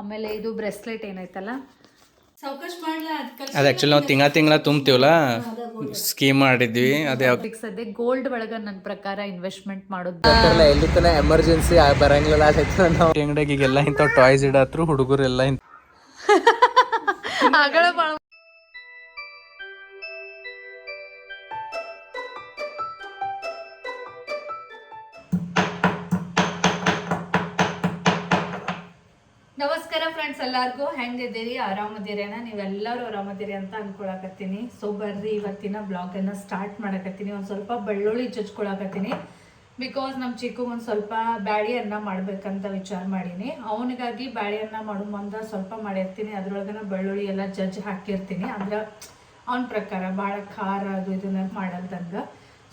ಆಮೇಲೆ ಇದು ಬ್ರೆಸ್ಲೆಟ್ ಏನೈತಲ್ಲ? ಅದು ಆ್ಯಕ್ಚುಲಿ ನಾವು ತಿಂಗಳ ತಿಂಗಳ ತುಂಬ್ತೀವಲ್ಲ? ಸ್ಕೀಮ್ ಮಾಡಿದ್ವಿ. ಅದೇ ಸದ್ಯ ಗೋಲ್ಡ್ ಒಳಗ ನನ್ನ ಪ್ರಕಾರ ಇನ್ವೆಸ್ಟ್ಮೆಂಟ್ ಮಾಡೋದು. ಎಲ್ಲಿ ತನ ಎಮರ್ಜೆನ್ಸಿ ಬರಂಗಿಲ್ಲ ಅಂಗಡಿಗೆ ಈಗೆಲ್ಲ ಇಂಥವು ಟಾಯ್ಸ್ ಇಡತ್ರು ಹುಡುಗರೆಲ್ಲ ಇಂಥ ಆಗಳ ಎಲ್ಲಾರ್ಗೂ ಹೆಂಗಿದ್ದೀರಿ ಆರಾಮದಿರೇನ ನೀವೆಲ್ಲರೂ ಆರಾಮದಿರಿ ಅಂತ ಅನ್ಕೊಳಕತ್ತೀನಿ. ಸೊ ಬರ್ರಿ, ಇವತ್ತಿನ ಬ್ಲಾಗ್ ಅನ್ನ ಸ್ಟಾರ್ಟ್ ಮಾಡಕತ್ತೀನಿ. ಒಂದ್ ಸ್ವಲ್ಪ ಬೆಳ್ಳುಳ್ಳಿ ಜಜ್ಕೊಳಕತ್ತೀನಿ. ಬಿಕಾಸ್ ನಮ್ಮ ಚಿಕ್ಕು ಒಂದ್ ಸ್ವಲ್ಪ ಬ್ಯಾಳಿ ಅನ್ನ ಮಾಡ್ಬೇಕಂತ ವಿಚಾರ ಮಾಡೀನಿ. ಅವನಿಗಾಗಿ ಬ್ಯಾಳಿ ಅನ್ನ ಮಾಡೋ ಮುಂದ ಸ್ವಲ್ಪ ಮಾಡಿರ್ತೀನಿ. ಅದ್ರೊಳಗನ ಬೆಳ್ಳುಳ್ಳಿ ಎಲ್ಲ ಜಜ್ಜಿ ಹಾಕಿರ್ತೀನಿ. ಅಂದ್ರ, ಅವನ ಪ್ರಕಾರ ಭಾಳ ಖಾರ ಅದು ಇದನ್ನ ಮಾಡಲ್ದಂಗ.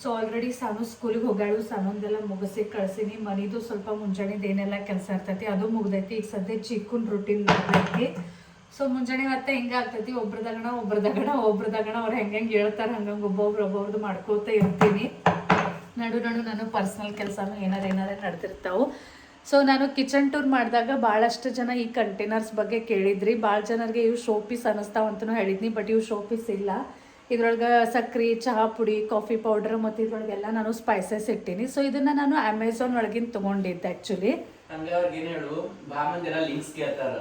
ಸೊ ಆಲ್ರೆಡಿ ಸಾನು ಸ್ಕೂಲಿಗೆ ಹೋಗ್ಯಾಳು. ಸಾನೊಂದೆಲ್ಲ ಮುಗಿಸಿ ಕಳ್ಸಿನಿ. ಮನಿದು ಸ್ವಲ್ಪ ಮುಂಜಾನೆದು ಏನೆಲ್ಲ ಕೆಲಸ ಇರ್ತೈತಿ ಅದು ಮುಗ್ದೈತಿ. ಈಗ ಸದ್ಯ ಚಿಕ್ಕನ್ ರುಟೀನ್ ಮಾಡ್ತೈತಿ. ಸೊ ಮುಂಜಾನೆ ಮತ್ತೆ ಹಿಂಗೆ ಆಗ್ತೈತಿ. ಒಬ್ರದಾಗಣ ಒಬ್ರದಾಗಣ ಒಬ್ರದಾಗಣ. ಅವ್ರು ಹೆಂಗೆ ಹೆಂಗೆ ಹೇಳ್ತಾರೆ ಹಂಗಂಗೆ ಒಬ್ಬೊಬ್ರು ಒಬ್ಬೊಬ್ರು ಮಾಡ್ಕೋತ ಇರ್ತೀನಿ. ನಡು ನಡು ನಾನು ಪರ್ಸ್ನಲ್ ಕೆಲಸನೂ ಏನಾರ ಏನಾರ ನಡೆದಿರ್ತಾವು. ಸೊ ನಾನು ಕಿಚನ್ ಟೂರ್ ಮಾಡಿದಾಗ ಭಾಳಷ್ಟು ಜನ ಈ ಕಂಟೈನರ್ಸ್ ಬಗ್ಗೆ ಕೇಳಿದ್ರಿ. ಭಾಳ ಜನರಿಗೆ ಇವು ಶೋ ಪೀಸ್ ಹೇಳಿದ್ನಿ ಬಟ್ ಇವು ಶೋ ಪೀಸ್ ಇಲ್ಲ. ಇದ್ರೊಳಗೆ ಸಕ್ರೆ ಚಹಾ ಪುಡಿ ಕಾಫಿ ಪೌಡರ್ ಮತ್ತು ಇದ್ರೊಳಗೆಲ್ಲ ನಾನು ಸ್ಪೈಸಸ್ ಇಟ್ಟೀನಿ. ಸೊ ಇದನ್ನ ನಾನು ಅಮೆಝಾನ್ ಒಳಗಿಂದ ತೊಗೊಂಡಿದ್ದೆ ಆ್ಯಕ್ಚುಲಿ ಹಂಗೆ ಅವ್ರಿಗೆ ಏನು ಹೇಳು ಬಾ ಮಂದಿರ ಲಿಂಕ್ಸ್ ಕೇಳ್ತಾರ.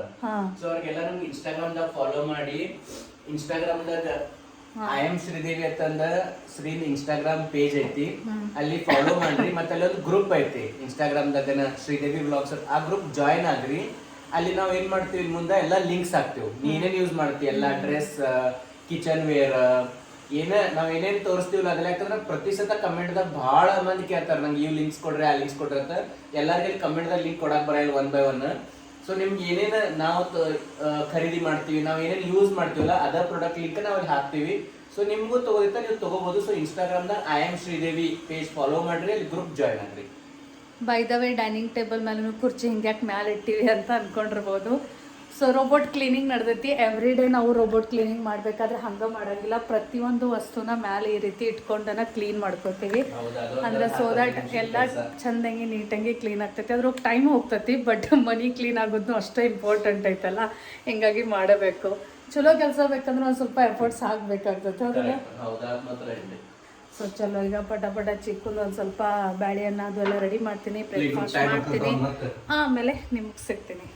ಸೊ ಅವ್ರಿಗೆಲ್ಲ ನಮ್ಗೆ ಇನ್ಸ್ಟಾಗ್ರಾಮ್ ದಾಗ ಫಾಲೋ ಮಾಡಿ ಇನ್ಸ್ಟಾಗ್ರಾಮ್ ದಾಗ ಐ ಎಂ ಶ್ರೀದೇವಿ ಅಂತಂದ ಶ್ರೀನ್ ಇನ್ಸ್ಟಾಗ್ರಾಮ್ ಪೇಜ್ ಐತಿ. ಅಲ್ಲಿ ಫಾಲೋ ಮಾಡ್ರಿ ಮತ್ತೆ ಅಲ್ಲಿ ಒಂದು ಗ್ರೂಪ್ ಐತಿ. ಇನ್ಸ್ಟಾಗ್ರಾಮ್ ದಾಗ ಶ್ರೀದೇವಿ ಬ್ಲಾಗ್ಸ್ ಆ ಗ್ರೂಪ್ ಜಾಯಿನ್ ಆಗ್ರಿ. ಅಲ್ಲಿ ನಾವು ಏನ್ ಮಾಡ್ತೀವಿ ಮುಂದೆ ಎಲ್ಲ ಲಿಂಕ್ಸ್ ಹಾಕ್ತಿವಿ. ನೀನೇನ್ ಯೂಸ್ ಮಾಡ್ತೀವಿ ಎಲ್ಲ ಡ್ರೆಸ್ ಕಿಚನ್ ವೇರ್ ಏನ ನಾವ್ ಏನೇನ್ ತೋರಿಸ್ತೀವಲ್ಲ ಅದ್ರಲ್ಲಿ ಯಾಕಂದ್ರೆ ಪ್ರತಿ ಸತ ಕಮೆಂಟ್ ದಾಗ ಬಹಳ ಮಂದಿ ಕೇಳ್ತಾರೆ. ನಂಗೆ ಇವ್ ಲಿಂಕ್ಸ್ ಕೊಡ್ರಿ, ಆ ಲಿಂಕ್ಸ್ ಕೊಡ್ರಿ ಅಂತ ಎಲ್ಲಾರ್ಗೆ ಕಮೆಂಟ್ ದಾಗ ಲಿಂಕ್ ಕೊಡಕ್ ಬರಲ್ಲ ಒನ್ ಬೈ ಒನ್ ಸೊ ನಿಮ್ಗೆ ಏನೇನು ನಾವು ಖರೀದಿ ಮಾಡ್ತೀವಿ, ನಾವು ಏನೇನು ಯೂಸ್ ಮಾಡ್ತೀವಲ್ಲ ಅದರ ಪ್ರಾಡಕ್ಟ್ ಲಿಂಕ್ ನಾವು ಅಲ್ಲಿ ಹಾಕ್ತೀವಿ. ಸೊ ನಿಮ್ಗೂ ತಗೋದಿತ್ತ, ನೀವು ತಗೋಬಹುದು ಸೊ ಇನ್ಸ್ಟಾಗ್ರಾಮ್ ದಾಗ I am Sridevi page follow ಮಾಡ್ರಿ, ಅಲ್ಲಿ group join agri. By the way dining table ಮೇಲೆ ಕುರ್ಚಿ ಹಿಂಗ್ಯಾಕ್ ಮ್ಯಾಲೆ ಇಟ್ಟಿವಿ ಅಂತ ಅನ್ಕೊಂಡಿರ್ಬೋದು. ಸೊ ರೋಬೋಟ್ ಕ್ಲೀನಿಂಗ್ ನಡೆದೈತಿ. ಎವ್ರಿ ಡೇ ನಾವು ರೋಬೋಟ್ ಕ್ಲೀನಿಂಗ್ ಮಾಡಬೇಕಾದ್ರೆ ಹಂಗೆ ಮಾಡಂಗಿಲ್ಲ. ಪ್ರತಿಯೊಂದು ವಸ್ತುನ ಮ್ಯಾಲೆ ಈ ರೀತಿ ಇಟ್ಕೊಂಡನ ಕ್ಲೀನ್ ಮಾಡ್ಕೋತೀವಿ. ಅಂದ್ರೆ ಸೊ ದಟ್ ಎಲ್ಲ ಚಂದಂಗಿ ನೀಟಂಗಿ ಕ್ಲೀನ್ ಆಗ್ತೈತಿ. ಅದ್ರ ಟೈಮ್ ಹೋಗ್ತೈತಿ ಬಟ್ ಮನಿ ಕ್ಲೀನ್ ಆಗೋದು ಅಷ್ಟೇ ಇಂಪಾರ್ಟೆಂಟ್ ಐತಲ್ಲ. ಹಿಂಗಾಗಿ ಮಾಡಬೇಕು. ಚಲೋ ಕೆಲಸ ಬೇಕಂದ್ರೆ ಒಂದು ಸ್ವಲ್ಪ ಎಫರ್ಟ್ಸ್ ಹಾಕ್ಬೇಕಾಗ್ತೈತೆ ಅದಕ್ಕೆ ಸೊ ಚಲೋ. ಈಗ ಪಟ ಪಟ ಚಿಕ್ಕುಲ್ ಒಂದು ಸ್ವಲ್ಪ ಬ್ಯಾಳೆಯನ್ನ ಅದು ಎಲ್ಲ ರೆಡಿ ಮಾಡ್ತೀನಿ ಬ್ರೇಕ್ಫಾಸ್ಟ್ ಮಾಡ್ತೀನಿ. ಆಮೇಲೆ ನಿಮ್ಗೆ ಸಿಗ್ತೀನಿ.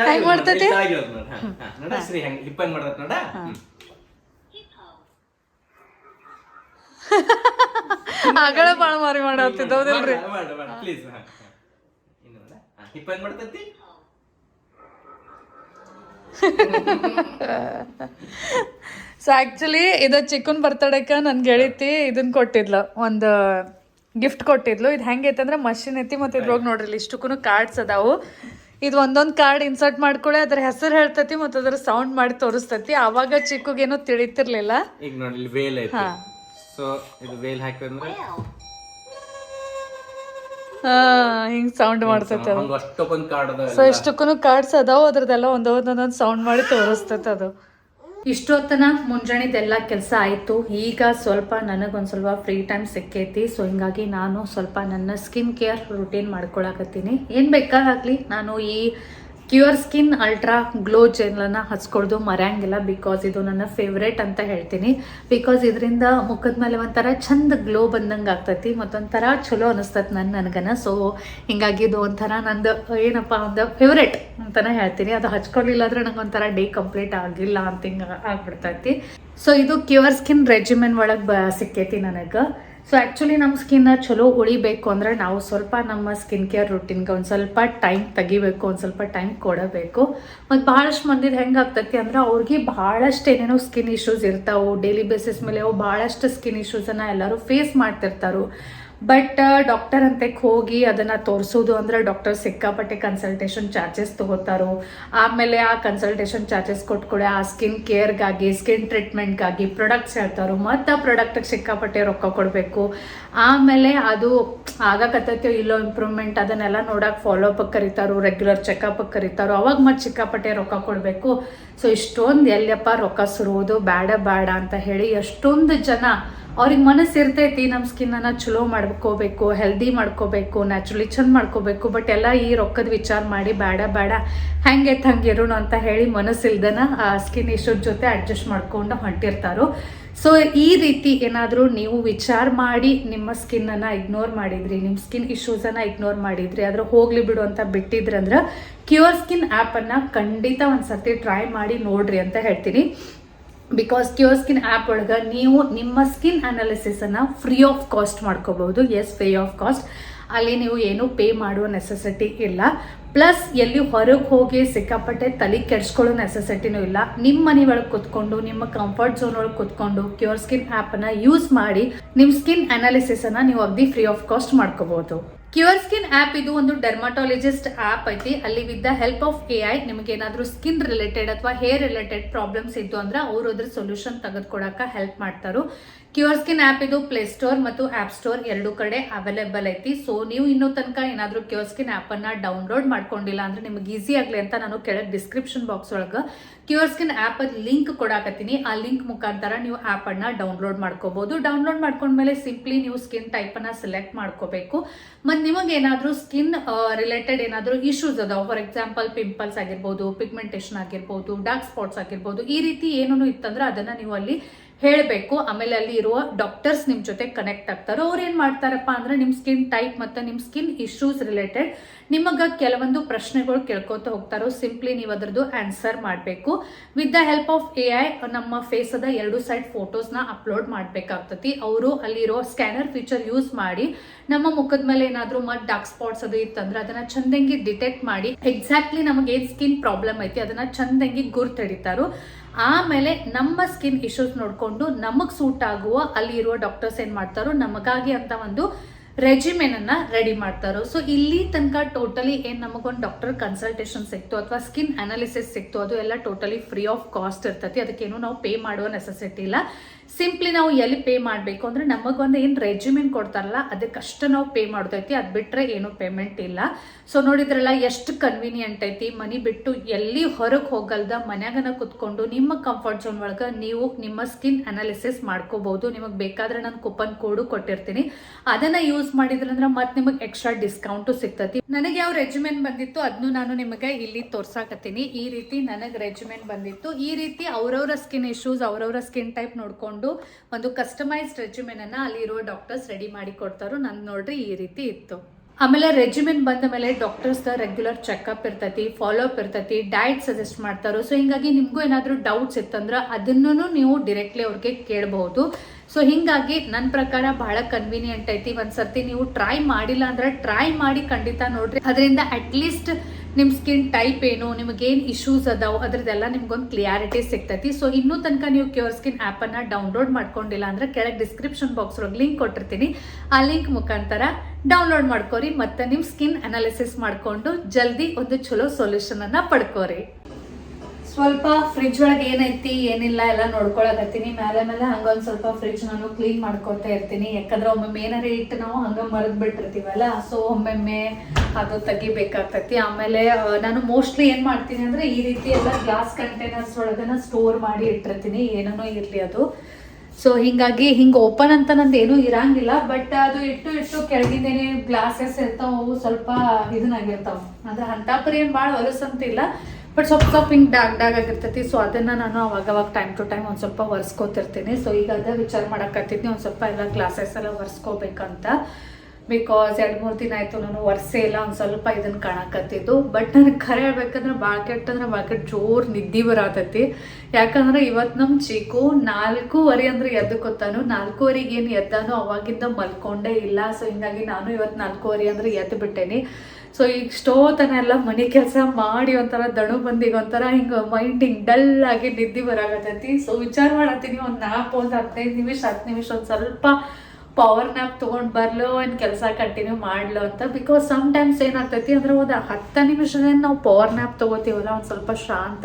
ಹೆಂಗ್ ಮಾಡ್ತೈತಿ? ನೋಡ ಶ್ರೀ ಹೆಂಗ್ ಹಿಪ್ಪನ್ ಮಾಡ್ತೈತಿ ನೋಡ ಆಗಳ ಬಾಳ ಮಾರಿ ಮಾಡತ್ತಿದ್ದ ಹೌದಿಲ್ರಿ ಪ್ಲೀಸ್ ಹಿಪ್ಪನ್ ಮಾಡ್ತೈತಿ ಸೊ ಆ್ಯಕ್ಚುಲಿ ಇದ ಚಿಕ್ಕನ್ ಬರ್ತಡೇಕ ನನ್ ಗೆಳತಿ ಇದನ್ನ ಕೊಟ್ಟಿದ್ಲು ಒಂದು ಗಿಫ್ಟ್ ಕೊಟ್ಟಿದ್ಲು ಇದು ಹೆಂಗೈತೆ ಅಂದ್ರೆ ಮಷಿನ್ ಐತಿ ಮತ್ತೆ ಇದ್ರೊಳಗೆ ನೋಡ್ರಿ ಇಷ್ಟಕ್ಕೂ ಕಾರ್ಡ್ಸ್ ಅದಾವು ಇದು ಒಂದೊಂದು ಕಾರ್ಡ್ ಇನ್ಸರ್ಟ್ ಮಾಡ್ಕೊಳ್ಳಿ ಅದ್ರ ಹೆಸರು ಹೇಳ್ತತಿ ಮತ್ತು ಅದ್ರ ಸೌಂಡ್ ಮಾಡಿ ತೋರಿಸ್ತೈತಿ. ಆವಾಗ ಚಿಕ್ಕಗೇನೋ ತಿಳಿತಿರ್ಲಿಲ್ಲ. ಈಗ ನೋಡಿ ಇಲ್ಲಿ ವೇಲ್ ಐತಿ. ಸೊ ಇದು ವೇಲ್ ಹಾಕಿದ್ರೆ ಹಿಂಗ್ ಸೌಂಡ್ ಮಾಡ್ತೈತೆ ಅದು. ಅಷ್ಟಕ್ಕೊಂದು ಕಾರ್ಡ್ ಸೊ ಇಷ್ಟಕ್ಕೂ ಕಾರ್ಡ್ಸ್ ಅದಾವ ಅದ್ರದ್ದೆಲ್ಲ ಒಂದೊಂದೊಂದೊಂದು ಸೌಂಡ್ ಮಾಡಿ ತೋರಿಸ್ತೈತೆ ಅದು. ಇಷ್ಟೊತ್ತನ ಮುಂಜಾನೆದೆಲ್ಲ ಕೆಲಸ ಆಯಿತು. ಈಗ ಸ್ವಲ್ಪ ನನಗೊಂದು ಸ್ವಲ್ಪ ಫ್ರೀ ಟೈಮ್ ಸಿಕ್ಕೈತಿ. ಸೊ ಹಿಂಗಾಗಿ ನಾನು ಸ್ವಲ್ಪ ನನ್ನ ಸ್ಕಿನ್ ಕೇರ್ ರುಟೀನ್ ಮಾಡ್ಕೊಳಕತ್ತೀನಿ. ಏನು ಬೇಕಾಗಲಿ ನಾನು ಈ ಕ್ಯೂರ್ ಸ್ಕಿನ್ ಅಲ್ಟ್ರಾ ಗ್ಲೋ ಜೆಲ್ಲನ್ನು ಹಚ್ಕೊಳ್ದು ಮರೆಯಂಗಿಲ್ಲ ಬಿಕಾಸ್ ಇದು ನನ್ನ ಫೇವ್ರೇಟ್ ಅಂತ ಹೇಳ್ತೀನಿ. ಬಿಕಾಸ್ ಇದರಿಂದ ಮುಖದ ಮೇಲೆ ಒಂಥರ ಚಂದ ಗ್ಲೋ ಬಂದಂಗೆ ಆಗ್ತೈತಿ, ಮತ್ತೊಂಥರ ಚಲೋ ಅನಿಸ್ತೈತಿ ನನ್ನ ನನಗನ. ಸೊ ಹಿಂಗಾಗಿ ಇದು ಒಂಥರ ನಂದು ಏನಪ್ಪ ಒಂದು ಫೇವ್ರೇಟ್ ಅಂತಾನೆ ಹೇಳ್ತೀನಿ. ಅದು ಹಚ್ಕೊಳ್ಳಿಲ್ಲ ಅಂದ್ರೆ ನಂಗೆ ಒಂಥರ ಡೇ ಕಂಪ್ಲೀಟ್ ಆಗಿಲ್ಲ ಅಂತ ಹಿಂಗೆ ಆಗ್ಬಿಡ್ತೈತಿ. ಸೊ ಇದು ಕ್ಯೂರ್ ಸ್ಕಿನ್ ರೆಜಿಮೆನ್ ಒಳಗೆ ಬ ಸಿಕ್ಕೈತಿ ನನಗೆ. ಸೊ ಆ್ಯಕ್ಚುಲಿ ನಮ್ಮ ಸ್ಕಿನ್ನ ಚಲೋ ಉಳಿಬೇಕು ಅಂದರೆ ನಾವು ಸ್ವಲ್ಪ ನಮ್ಮ ಸ್ಕಿನ್ ಕೇರ್ ರುಟೀನ್ಗೆ ಒಂದು ಸ್ವಲ್ಪ ಟೈಮ್ ತೆಗಿಬೇಕು, ಒಂದು ಸ್ವಲ್ಪ ಟೈಮ್ ಕೊಡಬೇಕು. ಮತ್ತು ಭಾಳಷ್ಟು ಮಂದಿದ ಹೆಂಗೆ ಆಗ್ತೈತಿ ಅಂದ್ರೆ ಅವ್ರಿಗೆ ಭಾಳಷ್ಟು ಏನೇನೋ ಸ್ಕಿನ್ ಇಶ್ಯೂಸ್ ಇರ್ತಾವೆ. ಡೈಲಿ ಬೇಸಿಸ್ ಮೇಲೆ ಅವು ಭಾಳಷ್ಟು ಸ್ಕಿನ್ ಇಶ್ಯೂಸನ್ನು ಎಲ್ಲರೂ ಫೇಸ್ ಮಾಡ್ತಿರ್ತಾರೋ. ಬಟ್ ಡಾಕ್ಟರ್ ಅಂತಕ್ಕೆ ಹೋಗಿ ಅದನ್ನು ತೋರಿಸೋದು ಅಂದರೆ ಡಾಕ್ಟರ್ ಸಿಕ್ಕಾಪಟ್ಟೆ ಕನ್ಸಲ್ಟೇಷನ್ ಚಾರ್ಜಸ್ ತಗೋತಾರೋ, ಆಮೇಲೆ ಆ ಕನ್ಸಲ್ಟೇಷನ್ ಚಾರ್ಜಸ್ ಕೊಟ್ಕೊಡೆ ಆ ಸ್ಕಿನ್ ಕೇರ್ಗಾಗಿ ಸ್ಕಿನ್ ಟ್ರೀಟ್ಮೆಂಟ್ಗಾಗಿ ಪ್ರಾಡಕ್ಟ್ಸ್ ಹೇಳ್ತಾರೋ, ಮತ್ತು ಆ ಪ್ರಾಡಕ್ಟಿಗೆ ಸಿಕ್ಕಾಪಟ್ಟೆ ರೊಕ್ಕ ಕೊಡಬೇಕು. ಆಮೇಲೆ ಅದು ಆಗಕತ್ತೈತೋ ಇಲ್ಲೋ ಇಂಪ್ರೂವ್ಮೆಂಟ್ ಅದನ್ನೆಲ್ಲ ನೋಡಕ್ಕೆ ಫಾಲೋ ಅಪ್ ಕರೀತಾರೋ ರೆಗ್ಯುಲರ್ ಚೆಕಪ್ ಕರೀತಾರೋ, ಅವಾಗ ಮತ್ತೆ ಸಿಕ್ಕಾಪಟ್ಟೆ ರೊಕ್ಕ ಕೊಡಬೇಕು. ಸೊ ಇಷ್ಟೊಂದು ಎಲ್ಲಪ್ಪ ರೊಕ್ಕ ಸುರುವುದು ಬೇಡ ಬೇಡ ಅಂತ ಹೇಳಿ ಎಷ್ಟೊಂದು ಜನ ಅವ್ರಿಗೆ ಮನಸ್ಸು ಇರ್ತೈತಿ ನಮ್ಮ ಸ್ಕಿನ್ನನ್ನು ಚಲೋ ಮಾಡ್ಕೋಬೇಕು ಹೆಲ್ದಿ ಮಾಡ್ಕೋಬೇಕು ನ್ಯಾಚುರಲಿ ಚಂದ ಮಾಡ್ಕೋಬೇಕು ಬಟ್ ಎಲ್ಲ ಈ ರೊಕ್ಕದ ವಿಚಾರ ಮಾಡಿ ಬೇಡ ಬೇಡ, ಹೆಂಗೆ ಇರೋಣ ಅಂತ ಹೇಳಿ ಮನಸ್ಸಿಲ್ದನ ಆ ಸ್ಕಿನ್ ಇಶ್ಯೂಸ್ ಜೊತೆ ಅಡ್ಜಸ್ಟ್ ಮಾಡ್ಕೊಂಡು ಹೊಂಟಿರ್ತಾರೋ. ಸೊ ಈ ರೀತಿ ಏನಾದರೂ ನೀವು ವಿಚಾರ ಮಾಡಿ ನಿಮ್ಮ ಸ್ಕಿನ್ನನ್ನು ಇಗ್ನೋರ್ ಮಾಡಿದ್ರಿ ನಿಮ್ಮ ಸ್ಕಿನ್ ಇಶ್ಯೂಸನ್ನು ಇಗ್ನೋರ್ ಮಾಡಿದ್ರಿ ಅದ್ರ ಹೋಗ್ಲಿ ಬಿಡು ಅಂತ ಬಿಟ್ಟಿದ್ರಂದ್ರೆ ಕ್ಯೂರ್ ಸ್ಕಿನ್ ಆ್ಯಪನ್ನು ಖಂಡಿತ ಒಂದು ಸರ್ತಿ ಟ್ರೈ ಮಾಡಿ ನೋಡ್ರಿ ಅಂತ ಹೇಳ್ತೀನಿ. ಬಿಕಾಸ್ ಕ್ಯೂರ್ ಸ್ಕಿನ್ ಆ್ಯಪ್ ಒಳಗೆ ನೀವು ನಿಮ್ಮ ಸ್ಕಿನ್ ಅನಾಲಿಸಿಸನ್ನು ಫ್ರೀ ಆಫ್ ಕಾಸ್ಟ್ ಮಾಡ್ಕೋಬಹುದು. ಎಸ್ ಫ್ರೀ ಆಫ್ ಕಾಸ್ಟ್ ಅಲ್ಲಿ ನೀವು ಏನು ಪೇ ಮಾಡುವ ನೆಸೆಸಿಟಿ ಇಲ್ಲ. ಪ್ಲಸ್ ಎಲ್ಲಿ ಹೊರಗೆ ಹೋಗಿ ಸಿಕ್ಕಾಪಟ್ಟೆ ತಲೆ ಕೆಡ್ಸ್ಕೊಳ್ಳೋ ನೆಸೆಸಿಟಿನೂ ಇಲ್ಲ. ನಿಮ್ಮ ಮನೆ ಒಳಗೆ ಕುತ್ಕೊಂಡು, ನಿಮ್ಮ ಕಂಫರ್ಟ್ ಝೋನ್ ಒಳಗೆ ಕುತ್ಕೊಂಡು ಕ್ಯೂರ್ ಸ್ಕಿನ್ ಆ್ಯಪನ್ನು ಯೂಸ್ ಮಾಡಿ ನಿಮ್ಮ ಸ್ಕಿನ್ ಅನಾಲಿಸಿಸನ್ನು ನೀವು ಅಗ್ದಿ ಫ್ರೀ ಆಫ್ ಕಾಸ್ಟ್ ಮಾಡ್ಕೋಬಹುದು. ಕ್ಯೂರ್ ಸ್ಕಿನ್ ಆ್ಯಪ್ ಇದು ಒಂದು ಡರ್ಮಟಾಲಜಿಸ್ಟ್ ಆ್ಯಪ್ ಐತಿ. ಅಲ್ಲಿ with the help of A I ನಿಮಗೆ ಏನಾದರೂ ಸ್ಕಿನ್ ರಿಲೇಟೆಡ್ ಅಥವಾ ಹೇರ್ ರಿಲೇಟೆಡ್ ಪ್ರಾಬ್ಲಮ್ಸ್ ಇದ್ದು ಅಂದ್ರೆ ಅವರು ಅದ್ರ ಸೊಲ್ಯೂಷನ್ ತೆಗೆದುಕೊಡಕ್ಕೆ ಹೆಲ್ಪ್ ಮಾಡ್ತಾರೋ. ಕ್ಯೂರ್ ಸ್ಕಿನ್ ಆ್ಯಪ್ ಇದು ಪ್ಲೇ ಸ್ಟೋರ್ ಮತ್ತು ಆ್ಯಪ್ ಸ್ಟೋರ್ ಎರಡು ಕಡೆ ಅವೈಲೇಬಲ್ ಐತಿ. ಸೊ ನೀವು ಇನ್ನೂ ತನಕ ಏನಾದರೂ ಕ್ಯೂರ್ ಸ್ಕಿನ್ ಆ್ಯಪನ್ನು ಡೌನ್ಲೋಡ್ ಮಾಡ್ಕೊಂಡಿಲ್ಲ ಅಂದ್ರೆ ನಿಮ್ಗೆ ಈಸಿ ಆಗಲಿ ಅಂತ ನಾನು ಕೆಳಗೆ ಡಿಸ್ಕ್ರಿಪ್ಷನ್ ಬಾಕ್ಸ್ ಒಳಗೆ. ಕ್ಯೂರ್ ಸ್ಕಿನ್ ಆ್ಯಪ್ ಲಿಂಕ್ ಕೊಡಾಕತ್ತೀನಿ. ಆ ಲಿಂಕ್ ಮುಖಾಂತರ ನೀವು ಆ್ಯಪನ್ನು ಡೌನ್ಲೋಡ್ ಮಾಡ್ಕೋಬಹುದು ಡೌನ್ಲೋಡ್ ಮಾಡ್ಕೊಂಡ್ಮೇಲೆ ಸಿಂಪ್ಲಿ ನೀವು ಸ್ಕಿನ್ ಟೈಪನ್ನು ಸೆಲೆಕ್ಟ್ ಮಾಡ್ಕೋಬೇಕು. ಮತ್ತು ನಿಮಗೆ ಏನಾದರೂ ಸ್ಕಿನ್ ರಿಲೇಟೆಡ್ ಏನಾದರೂ ಇಶ್ಯೂಸ್ ಅದಾವ. ಫಾರ್ ಎಕ್ಸಾಂಪಲ್ ಪಿಂಪಲ್ಸ್ ಆಗಿರ್ಬೋದು ಪಿಗ್ಮೆಂಟೇಷನ್ ಆಗಿರ್ಬೋದು ಡಾರ್ಕ್ ಸ್ಪಾಟ್ಸ್ ಆಗಿರ್ಬೋದು, ಈ ರೀತಿ ಏನೂ ಇತ್ತಂದ್ರೆ ಅದನ್ನು ನೀವು ಅಲ್ಲಿ ಹೇಳಬೇಕು. ಆಮೇಲೆ ಅಲ್ಲಿ ಇರುವ ಡಾಕ್ಟರ್ಸ್ ನಿಮ್ಮ ಜೊತೆ ಕನೆಕ್ಟ್ ಆಗ್ತಾರೆ. ಅವ್ರು ಏನು ಮಾಡ್ತಾರಪ್ಪ ಅಂದ್ರೆ ನಿಮ್ಮ ಸ್ಕಿನ್ ಟೈಪ್ ಮತ್ತು ನಿಮ್ಮ ಸ್ಕಿನ್ ಇಶ್ಯೂಸ್ ರಿಲೇಟೆಡ್ ನಿಮಗೆ ಕೆಲವೊಂದು ಪ್ರಶ್ನೆಗಳು ಕೇಳ್ಕೊತ ಹೋಗ್ತಾರೋ ಸಿಂಪ್ಲಿ ನೀವು ಅದರದ್ದು ಆನ್ಸರ್ ಮಾಡಬೇಕು. With the help of A I ನಮ್ಮ ಫೇಸದ ಎರಡು ಸೈಡ್ ಫೋಟೋಸ್ನ ಅಪ್ಲೋಡ್ ಮಾಡಬೇಕಾಗ್ತತಿ. ಅವರು ಅಲ್ಲಿರೋ ಸ್ಕ್ಯಾನರ್ ಫೀಚರ್ ಯೂಸ್ ಮಾಡಿ, ನಮ್ಮ ಮುಖದ ಮೇಲೆ ಏನಾದರೂ ಮತ್ತು ಡಾರ್ಕ್ ಸ್ಪಾಟ್ಸ್ ಅದು ಇತ್ತಂದ್ರೆ ಅದನ್ನ ಚಂದಂಗಿ ಡಿಟೆಕ್ಟ್ ಮಾಡಿ ಎಕ್ಸಾಕ್ಟ್ಲಿ ನಮಗೆ ಏನು ಸ್ಕಿನ್ ಪ್ರಾಬ್ಲಮ್ ಐತಿ ಅದನ್ನ ಚಂದಂಗಿ ಗುರ್ತಡಿತಾರೋ ಆಮೇಲೆ ನಮ್ಮ ಸ್ಕಿನ್ ಇಶ್ಯೂಸ್ ನೋಡಿಕೊಂಡು ನಮಗೆ ಸೂಟ್ ಆಗುವ ಅಲ್ಲಿರುವ ಡಾಕ್ಟರ್ಸ್ ಏನು ಮಾಡ್ತಾರೋ ನಮಗಾಗಿ ಅಂತ ಒಂದು ರೆಜಿಮೆನ್ ಅನ್ನ ರೆಡಿ ಮಾಡ್ತಾರೋ. ಸೊ ಇಲ್ಲಿ ತನಕ ಟೋಟಲಿ ಏನು ನಮಗೊಂದು ಡಾಕ್ಟರ್ ಕನ್ಸಲ್ಟೇಷನ್ ಸಿಕ್ತು ಅಥವಾ ಸ್ಕಿನ್ ಅನಾಲಿಸಿಸ್ ಸಿಕ್ತು, ಅದು ಎಲ್ಲ ಟೋಟಲಿ ಫ್ರೀ ಆಫ್ ಕಾಸ್ಟ್ ಇರ್ತತಿ. ಅದಕ್ಕೇನು ನಾವು ಪೇ ಮಾಡುವ ನೆಸೆಸಿಟಿ ಇಲ್ಲ. ಸಿಂಪ್ಲಿ ನಾವು ಎಲ್ಲಿ ಪೇ ಮಾಡಬೇಕು ಅಂದರೆ ನಮಗೊಂದು ಏನು ರೆಜಿಮೆನ್ ಕೊಡ್ತಾರಲ್ಲ, ಅದಕ್ಕಷ್ಟು ನಾವು ಪೇ ಮಾಡೋದೈತಿ ಅದು ಬಿಟ್ಟರೆ ಏನು ಪೇಮೆಂಟ್ ಇಲ್ಲ. ಸೊ ನೋಡಿದ್ರಲ್ಲ, ಎಷ್ಟು ಕನ್ವೀನಿಯಂಟ್ ಐತಿ. ಮನಿ ಬಿಟ್ಟು ಎಲ್ಲಿ ಹೊರಗೆ ಹೋಗಲ್ದ, ಮನ್ಯಾಗನ ಕುತ್ಕೊಂಡು ನಿಮ್ಮ ಕಂಫರ್ಟ್ ಝೋನ್ ಒಳಗೆ ನೀವು ನಿಮ್ಮ ಸ್ಕಿನ್ ಅನಾಲಿಸಿಸ್ ಮಾಡ್ಕೋಬಹುದು. ನಿಮಗೆ ಬೇಕಾದ್ರೆ ನಾನು ಕೂಪನ್ ಕೋಡು ಕೊಟ್ಟಿರ್ತೀನಿ. ಅದನ್ನು ಯೂಸ್ ಮಾಡಿದ್ರಂದ್ರೆ ಮತ್ತೆ ನಿಮಗೆ ಎಕ್ಸ್ಟ್ರಾ ಡಿಸ್ಕೌಂಟು ಸಿಗ್ತತಿ. ನನಗೆ ಯಾವ ರೆಜಿಮೆಂಟ್ ಬಂದಿತ್ತು ಅದನ್ನು ನಾನು ನಿಮಗೆ ಇಲ್ಲಿ ತೋರ್ಸಾಕತ್ತೀನಿ. ಈ ರೀತಿ ನನಗೆ ರೆಜಿಮೆಂಟ್ ಬಂದಿತ್ತು. ಈ ರೀತಿ ಅವರವರ ಸ್ಕಿನ್ ಇಶ್ಯೂಸ್ ಅವರವರ ಸ್ಕಿನ್ ಟೈಪ್ ನೋಡ್ಕೊಂಡು ಒಂದು ಕಸ್ಟಮೈಸ್ಡ್ ರೆಜಿಮೆನ್ ಅನ್ನ ಅಲ್ಲಿ ಇರೋ ಡಾಕ್ಟರ್ಸ್ ರೆಡಿ ಮಾಡಿ ಕೊಡ್ತಾರೋ. ನನ್ ನೋಡ್ರಿ ಈ ರೀತಿ ಇತ್ತು. ಆಮೇಲೆ ರೆಜಿಮೆಂಟ್ ಬಂದ ಮೇಲೆ ಡಾಕ್ಟರ್ಸ್ ರೆಗ್ಯುಲರ್ ಚೆಕಪ್ ಇರ್ತೈತಿ ಫಾಲೋ ಅಪ್ ಇರ್ತೈತಿ ಡಯಟ್ ಸಜೆಸ್ಟ್ ಮಾಡ್ತಾರೋ. ಸೊ ಹಿಂಗಾಗಿ ನಿಮಗೂ ಏನಾದರೂ ಡೌಟ್ಸ್ ಇತ್ತಂದ್ರೆ ಅದನ್ನು ನೀವು ಡೈರೆಕ್ಟ್ಲಿ ಅವ್ರಿಗೆ ಕೇಳಬಹುದು. ಸೊ ಹಿಂಗಾಗಿ ನನ್ನ ಪ್ರಕಾರ ಬಹಳ ಕನ್ವೀನಿಯಂಟ್ ಐತಿ. ಒಂದ್ಸರ್ತಿ ನೀವು ಟ್ರೈ ಮಾಡಿಲ್ಲ ಅಂದ್ರೆ ಟ್ರೈ ಮಾಡಿ ಖಂಡಿತ ನೋಡ್ರಿ. ಅದರಿಂದ ಅಟ್ಲೀಸ್ಟ್ ನಿಮ್ಮ ಸ್ಕಿನ್ ಟೈಪ್ ಏನು ನಿಮಗೇನು ಇಶ್ಯೂಸ್ ಅದಾವ, ಅದ್ರದ್ದೆಲ್ಲ ನಿಮ್ಗೊಂದು ಕ್ಲಿಯಾರಿಟಿ ಸಿಗ್ತೈತಿ. ಸೊ ಇನ್ನೂ ತನಕ ನೀವು ಕ್ಯೂರ್ ಸ್ಕಿನ್ ಆ್ಯಪನ್ನು ಡೌನ್ಲೋಡ್ ಮಾಡ್ಕೊಂಡಿಲ್ಲ ಅಂದ್ರೆ ಕೆಳಗೆ ಡಿಸ್ಕ್ರಿಪ್ಷನ್ ಬಾಕ್ಸ್ ಒಳಗೆ ಲಿಂಕ್ ಕೊಟ್ಟಿರ್ತೀನಿ. ಆ ಲಿಂಕ್ ಮುಖಾಂತರ ಡೌನ್ಲೋಡ್ ಮಾಡ್ಕೋರಿ, ಮತ್ತೆ ನಿಮ್ಮ ಸ್ಕಿನ್ ಅನಾಲಿಸಿಸ್ ಮಾಡಿಕೊಂಡು ಜಲ್ದಿ ಒಂದು ಚಲೋ ಸೊಲ್ಯೂಷನ್ ಅನ್ನ ಪಡ್ಕೋರಿ. ಸ್ವಲ್ಪ ಫ್ರಿಜ್ ಒಳಗೆ ಏನೈತಿ, ಏನಿಲ್ಲ, ಎಲ್ಲ ನೋಡ್ಕೊಳಕತ್ತೀನಿ ಮೇಲೆ ಮೇಲೆ ಹಂಗೊಂದು ಸ್ವಲ್ಪ ಫ್ರಿಜ್ ನಾನು ಕ್ಲೀನ್ ಮಾಡ್ಕೊತಾ ಇರ್ತೀನಿ. ಯಾಕಂದ್ರೆ ಒಮ್ಮೊಮ್ಮೆ ಏನಾರ ಇಟ್ಟು ನಾವು ಹಂಗೆ ಮರದ್ ಬಿಟ್ಟಿರ್ತೀವಲ್ಲ ಸೊ ಒಮ್ಮೊಮ್ಮೆ ಅದು ತೆಗಿಬೇಕಾಗ್ತೈತಿ. ಆಮೇಲೆ ನಾನು ಮೋಸ್ಟ್ಲಿ ಏನು ಮಾಡ್ತೀನಿ ಅಂದ್ರೆ ಈ ರೀತಿ ಎಲ್ಲ ಗ್ಲಾಸ್ ಕಂಟೈನರ್ಸ್ ಒಳಗನ ಸ್ಟೋರ್ ಮಾಡಿ ಇಟ್ಟಿರ್ತೀನಿ. ಏನೋ ಇರ್ಲಿ ಅದು. ಸೊ ಹಿಂಗಾಗಿ ಹಿಂಗೆ ಓಪನ್ ಅಂತ ನಂದು ಏನೂ ಇರಂಗಿಲ್ಲ ಬಟ್ ಅದು ಇಟ್ಟು ಇಟ್ಟು ಕೆಳಗಿಂದೇನೆ ಗ್ಲಾಸಸ್ ಇರ್ತಾವೆ ಅವು ಸ್ವಲ್ಪ ಇದನ್ನಾಗಿರ್ತಾವೆ ಅಂದ್ರೆ ಹಂತಾಪರಿ ಏನು ಭಾಳ ಹೊಲಸಂತಿಲ್ಲ. ಬಟ್ ಸ್ವಲ್ಪ ಸ್ವಲ್ಪ ಹಿಂಗೆ ಡಾಗ್ ಡಾಗ್ ಆಗಿರ್ತೈತಿ. ಸೊ ಅದನ್ನು ನಾನು ಅವಾಗ ಅವಾಗ ಟೈಮ್ ಟು ಟೈಮ್ ಒಂದು ಸ್ವಲ್ಪ ಒರೆಸ್ಕೋತಿರ್ತೀನಿ. ಸೊ ಈಗ ಅದೇ ವಿಚಾರ ಮಾಡಕತ್ತಿದ್ನಿ. ಒಂದು ಸ್ವಲ್ಪ ಎಲ್ಲ ಗ್ಲಾಸಸ್ ಎಲ್ಲ ಒರೆಸ್ಕೋಬೇಕಂತ. ಬಿಕಾಸ್ ಎರಡು ಮೂರು ದಿನ ಆಯಿತು ನಾನು ಒರೆಸೇ ಇಲ್ಲ. ಒಂದು ಸ್ವಲ್ಪ ಇದನ್ನು ಕಾಣಕತ್ತಿದ್ದು. ಬಟ್ ನನಗೆ ಖರೆ ಹೇಳ್ಬೇಕಂದ್ರೆ ಭಾಳ ಕೆಟ್ಟಂದ್ರೆ ಭಾಳ ಕೆಟ್ಟ ಜೋರು ನಿದ್ದೆ ಬರತೈತಿ. ಯಾಕಂದ್ರೆ ಇವತ್ತು ನಮ್ಮ ಚೀಕು ನಾಲ್ಕೂವರೆ ಅಂದ್ರೆ ಎದ್ದು ನಾಲ್ಕೂವರೆಗೆ ಏನು ಎದ್ದಾನು ಅವಾಗಿಂದ ಮಲ್ಕೊಂಡೇ ಇಲ್ಲ. ಸೊ ಹಿಂಗಾಗಿ ನಾನು ಇವತ್ತು ನಾಲ್ಕೂವರೆ ಅಂದ್ರೆ ಎದ್ದು ಬಿಟ್ಟೇನಿ ಸೊ ಈಗ ಸ್ಟೋ ತನ ಎಲ್ಲ ಮನೆ ಕೆಲಸ ಮಾಡಿ ಒಂಥರ ದಣು ಬಂದಿಗೆ ಒಂಥರ ಹಿಂಗೆ ಮೈಂಡ್ ಹಿಂಗೆ ಡಲ್ ಆಗಿ ನಿದ್ದಿ ಬರಾಕತ್ತೈತಿ. ಸೊ ವಿಚಾರ ಮಾಡತ್ತೀನಿ ಒಂದು ನಾಲ್ಕು, ಒಂದು ಹದಿನೈದು ನಿಮಿಷ, ಹತ್ತು ನಿಮಿಷ ಒಂದು ಸ್ವಲ್ಪ ಪವರ್ ನ್ಯಾಪ್ ತೊಗೊಂಡು ಬರ್ಲೋ ಏನು ಕೆಲಸ ಕಂಟಿನ್ಯೂ ಮಾಡ್ಲೋ ಅಂತ. ಬಿಕಾಸ್ ಸಮ್ ಟೈಮ್ಸ್ ಏನಾಗ್ತೈತಿ ಅಂದ್ರೆ ಒಂದು ಹತ್ತು ನಿಮಿಷದಿಂದ ನಾವು ಪವರ್ ನ್ಯಾಪ್ ತೊಗೋತೀವಲ್ಲ, ಒಂದು ಸ್ವಲ್ಪ ಶಾಂತ.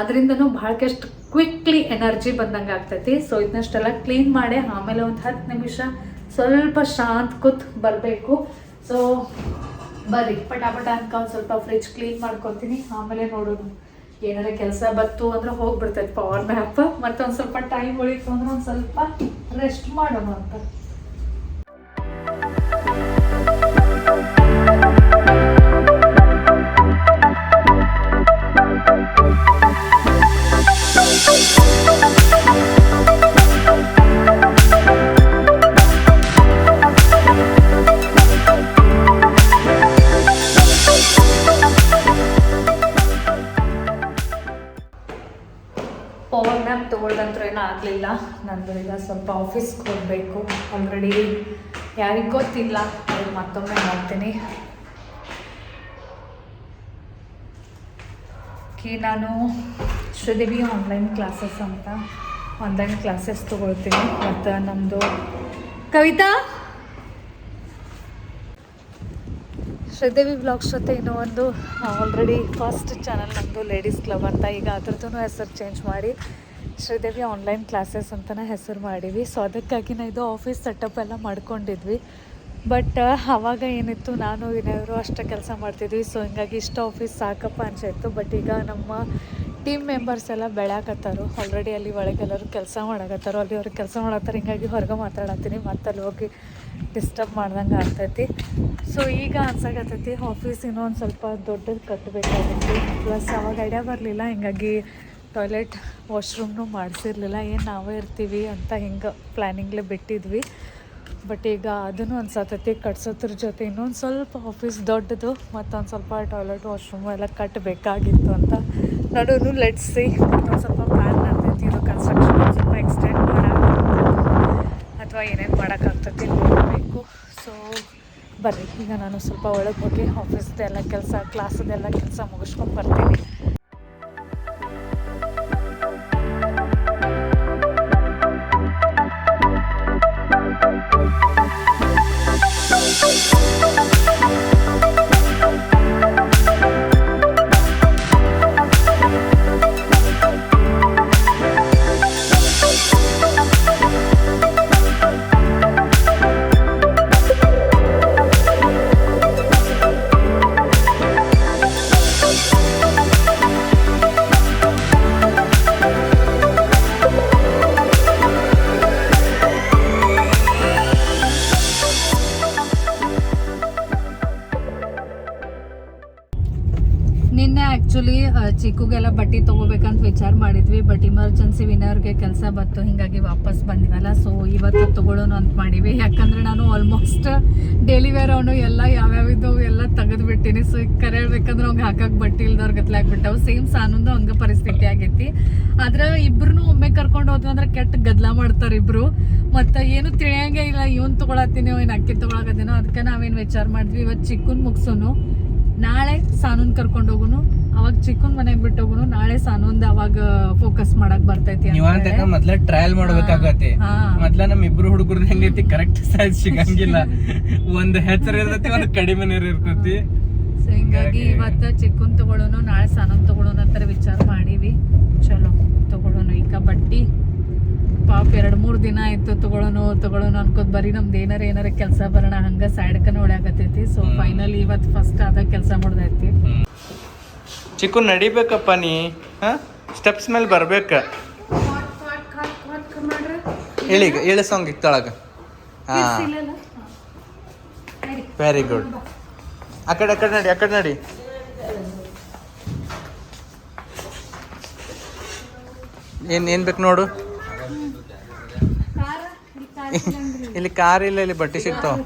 ಅದರಿಂದನೂ ಭಾಳಷ್ಟು ಕ್ವಿಕ್ಲಿ ಎನರ್ಜಿ ಬಂದಂಗೆ ಆಗ್ತೈತಿ. ಸೊ ಇದನ್ನಷ್ಟೆಲ್ಲ ಕ್ಲೀನ್ ಮಾಡಿ ಆಮೇಲೆ ಒಂದು ಹತ್ತು ನಿಮಿಷ ಸ್ವಲ್ಪ ಶಾಂತ ಕೂತ್ ಬರಬೇಕು. ಸೊ ಬರ್ರಿ, ಪಟಾಪಟ ಒಂದು ಸ್ವಲ್ಪ ಫ್ರಿಜ್ ಕ್ಲೀನ್ ಮಾಡ್ಕೊತೀನಿ. ಆಮೇಲೆ ನೋಡೋಣ. ಏನಾರ ಕೆಲಸ ಬತ್ತು ಅಂದ್ರೆ ಹೋಗ್ಬಿಡ್ತೈತೆ ಪವರ್ ಮ್ಯಾಪ್ ಮತ್ತೆ ಒಂದು ಸ್ವಲ್ಪ ಟೈಮ್ ಉಳಿತು ಅಂದ್ರೆ ಒಂದು ಸ್ವಲ್ಪ ರೆಸ್ಟ್ ಮಾಡೋಣ ಅಂತ. ಏನೂ ಆಗಲಿಲ್ಲ ನಂದು ಈಗ ಸ್ವಲ್ಪ ಆಫೀಸ್ಗೆ ಹೋಗಬೇಕು. ಆಲ್ರೆಡಿ ಯಾರಿಗೆ ಗೊತ್ತಿಲ್ಲ ಅವ್ರಿಗೆ ಮತ್ತೊಮ್ಮೆ ಮಾಡ್ತೀನಿ. ಕಿ ನಾನು ಶ್ರೀದೇವಿ ಆನ್ಲೈನ್ ಕ್ಲಾಸಸ್ ಅಂತ ಆನ್ಲೈನ್ ಕ್ಲಾಸಸ್ ತೊಗೊಳ್ತೀನಿ. ಮತ್ತು ನಮ್ಮದು ಕವಿತಾ? ಶ್ರೀದೇವಿ ಬ್ಲಾಗ್ಸ್ ಜೊತೆ ಇನ್ನೂ ಒಂದು ಆಲ್ರೆಡಿ ಫಸ್ಟ್ ಚಾನಲ್ ನಮ್ಮದು ಲೇಡೀಸ್ ಕ್ಲಬ್ ಅಂತ. ಈಗ ಅದ್ರದ್ದು ಹೆಸರು ಚೇಂಜ್ ಮಾಡಿ. ಶ್ರೀದೇವಿ ಆನ್ಲೈನ್ ಕ್ಲಾಸಸ್ ಅಂತಲೇ ಹೆಸರು ಮಾಡೀವಿ ಸೊ ಅದಕ್ಕಾಗಿ ನಾ ಇದು ಆಫೀಸ್ ಸೆಟಪ್ ಎಲ್ಲ ಮಾಡ್ಕೊಂಡಿದ್ವಿ. ಬಟ್ ಆವಾಗ ಏನಿತ್ತು, ನಾನು ಏನಾದರೂ ಅಷ್ಟೇ ಕೆಲಸ ಮಾಡ್ತಿದ್ವಿ. ಸೊ ಹಿಂಗಾಗಿ ಇಷ್ಟು ಆಫೀಸ್ ಸಾಕಪ್ಪ ಅನ್ಸಿತ್ತು. ಬಟ್ ಈಗ ನಮ್ಮ ಟೀಮ್ ಮೆಂಬರ್ಸ್ ಎಲ್ಲ ಬೆಳ್ಯಾಕತ್ತಾರು ಆಲ್ರೆಡಿ ಅಲ್ಲಿ ಒಳಗೆಲ್ಲರೂ ಕೆಲಸ ಮಾಡಕತ್ತಾರೋ. ಅಲ್ಲಿ ಅವ್ರಿಗೆ ಕೆಲಸ ಮಾಡತ್ತಾರ ಹಿಂಗಾಗಿ ಹೊರಗೆ ಮಾತಾಡತ್ತೀನಿ ಮತ್ತೆ ಅಲ್ಲಿ ಹೋಗಿ ಡಿಸ್ಟರ್ಬ್ ಮಾಡ್ದಂಗೆ ಆಗ್ತೈತಿ. ಸೊ ಈಗ ಅನ್ಸಾಕತ್ತೈತಿ ಆಫೀಸ್ ಇನ್ನೊಂದು ಸ್ವಲ್ಪ ದೊಡ್ಡದು ಕಟ್ಟಬೇಕಾಗಿತ್ತು ಪ್ಲಸ್ ಅವಾಗ ಐಡಿಯಾ ಬರಲಿಲ್ಲ. ಹಿಂಗಾಗಿ ಟಾಯ್ಲೆಟ್ ವಾಶ್ರೂಮ್ನು ಮಾಡಿಸಿರ್ಲಿಲ್ಲ. ಏನು ನಾವೇ ಇರ್ತೀವಿ ಅಂತ ಹಿಂಗೆ ಪ್ಲ್ಯಾನಿಂಗ್ಲೇ ಬಿಟ್ಟಿದ್ವಿ. ಬಟ್ ಈಗ ಅದನ್ನು ಅನ್ಸತೈತಿ ಕಟ್ಸೋದ್ರ ಜೊತೆ ಇನ್ನೊಂದು ಸ್ವಲ್ಪ ಆಫೀಸ್ ದೊಡ್ಡದು, ಮತ್ತೊಂದು ಸ್ವಲ್ಪ ಟಾಯ್ಲೆಟ್, ವಾಶ್ರೂಮು ಎಲ್ಲ ಕಟ್ಟಬೇಕಾಗಿತ್ತು ಅಂತ. ನಡುನು ಲೆಟ್ಸಿ ಒಂದು ಸ್ವಲ್ಪ ಪ್ಲ್ಯಾನ್ ಮಾಡ್ತೈತಿ ಇದು ಕನ್ಸ್ಟ್ರಕ್ಷನ್ ಸ್ವಲ್ಪ ಎಕ್ಸ್ಟೆಂಡ್ ಮಾಡೋಣ ಅಥವಾ ಏನೇನು ಮಾಡೋಕ್ಕಾಗ್ತೈತಿ ನೋಡಬೇಕು. ಸೊ ಬರ್ರಿ. ಈಗ ನಾನು ಸ್ವಲ್ಪ ಒಳಗೆ ಹೋಗಿ ಆಫೀಸ್ದೆಲ್ಲ ಕೆಲಸ ಕ್ಲಾಸದೆಲ್ಲ ಕೆಲಸ ಮುಗಿಸ್ಕೊಂಡು ಬರ್ತೀನಿ. ಮಾಡಿದ್ವಿ ಬಟ್ ಇಮರ್ಜೆನ್ಸಿ ವಿನರ್ಗೆ ಕೆಲಸ ಬಂತು, ಹಿಂಗಾಗಿ ವಾಪಸ್ ಬಂದಿವಲ್ಲ. ಸೊ ಇವತ್ತು ತಗೊಳ್ಳೋಣ ಅಂತ ಮಾಡೀವಿ. ಯಾಕಂದ್ರೆ ನಾನು ಆಲ್ಮೋಸ್ಟ್ ಡೈಲಿ ವೇರ್ ಅವನು ಎಲ್ಲ ಯಾವ್ಯಾವ ಇದ್ದವು ಎಲ್ಲ ತೆಗೆದು ಬಿಟ್ಟಿನಿ ಸೊ ಕರೆ ಹೇಳ್ಬೇಕಂದ್ರೆ ಅವ್ಗೆ ಹಾಕಕ್ಕೆ ಬಟ್ಟೆ ಇಲ್ದವ್ರ ಗತ್ಲೆ ಆಗ್ಬಿಟ್ಟವು. ಸೇಮ್ ಸಾನೊಂದು ಹಂಗೆ ಪರಿಸ್ಥಿತಿ ಆಗೈತಿ. ಆದ್ರೆ ಇಬ್ರು ಒಮ್ಮೆ ಕರ್ಕೊಂಡು ಹೋದ್ವಿ ಅಂದ್ರೆ ಕೆಟ್ಟ ಗದ್ಲ ಮಾಡ್ತಾರೆ ಇಬ್ರು. ಮತ್ತು ಏನು ತಿಳಿಯಂಗೆ ಇಲ್ಲ, ಇವನ್ ತೊಗೊಳತ್ತೀನಿ ಏನು ಅಕ್ಕಿ ತೊಗೊಳಕತ್ತೀನೋ ಅದಕ್ಕೆ ನಾವೇನು ವಿಚಾರ ಮಾಡಿದ್ವಿ. ಇವತ್ತು ಚಿಕ್ಕನ್ ಮುಗ್ಸೋನು. ನಾಳೆ ಸಾನೂನ್ ಕರ್ಕೊಂಡು ಹೋಗುನು. ಅವಾಗ ಚಿಕ್ಕನ್ ಮನೆಗೆ ಬಿಟ್ಟು ಹೋಗುನು ನಾಳೆ ಸಾನೊಂದ್ ಅವಾಗ ಫೋಕಸ್ ಮಾಡಕ್ ಬರ್ತೈತಿ ಅಂತ ನೀವಂತ ಮೊದ್ಲ ಟ್ರಯಲ್ ಮಾಡ್ಬೇಕಾಗತ್ತೆ. ಹಾ. ಮೊದ್ಲ ನಮ್ ಇಬ್ರು ಹುಡುಗರು ಹೆಂಗೈತಿ ಕರೆಕ್ಟ್ ಸೈಜ್ ಸಿಗಂಗಿಲ್ಲ. ಒಂದ್ ಹೆಸರು ಇರ್ತೈತಿ ಒಂದ್ ಕಡಿಮೆ ನೀರ್ ಇರ್ತೈತಿ. ಸೊ ಹಿಂಗಾಗಿ ಇವತ್ತ ಚಿಕ್ಕನ್ ತಗೊಳ್ಳೋನು ನಾಳೆ ಸಾನೊಂದ್ ತಗೊಳ್ಳೋನು ಅಂತಾರೆ ವಿಚಾರ ಮಾಡೀವಿ. ಚಲೋ ತಗೊಳ್ಳೋನು ಈಗ ಬಟ್ಟಿ. ಪಾಪ ಎರಡ್ ಮೂರ್ ದಿನ ಆಯ್ತು ತಗೊಳ್ಳೋನು ತಗೊಳ್ಳೋನು ಅನ್ಕೋದ್ ಬರೀ ನಮ್ದು ಏನಾರ ಏನಾರ ಕೆಲಸ ಬರೋಣ ಹಂಗ ಸೈಡ್ಕ ನೋಡ್ಯಾಕತೈತಿ ಸೊ ಫೈನಲಿ ಇವತ್ತು ಫಸ್ಟ್ ಆದ ಕೆಲಸ ಮಾಡ್ದೈತಿ ಚಿಕ್ಕು ನಡಿಬೇಕಪ್ಪ ನೀ ಹಾ? ಸ್ಟೆಪ್ಸ್ ಮೇಲೆ ಬರ್ಬೇಕ. ಇಳಿಗ ಹೇಳಿ ಸಾಂಗ್ ಇತ್ತೊಳಗ. ಹಾ. ವೆರಿ ಗುಡ್ ಆ ಕಡೆ ಆ ಕಡೆ ನಡಿ ಆ ಕಡೆ ನಡಿ. ಏನ್ ಏನ್ ಬೇಕು ನೋಡು. ಇಲ್ಲಿ ಕಾರ್ ಇಲ್ಲ ಇಲ್ಲಿ ಬಟ್ಟೆ ಸಿಗ್ತಾವ.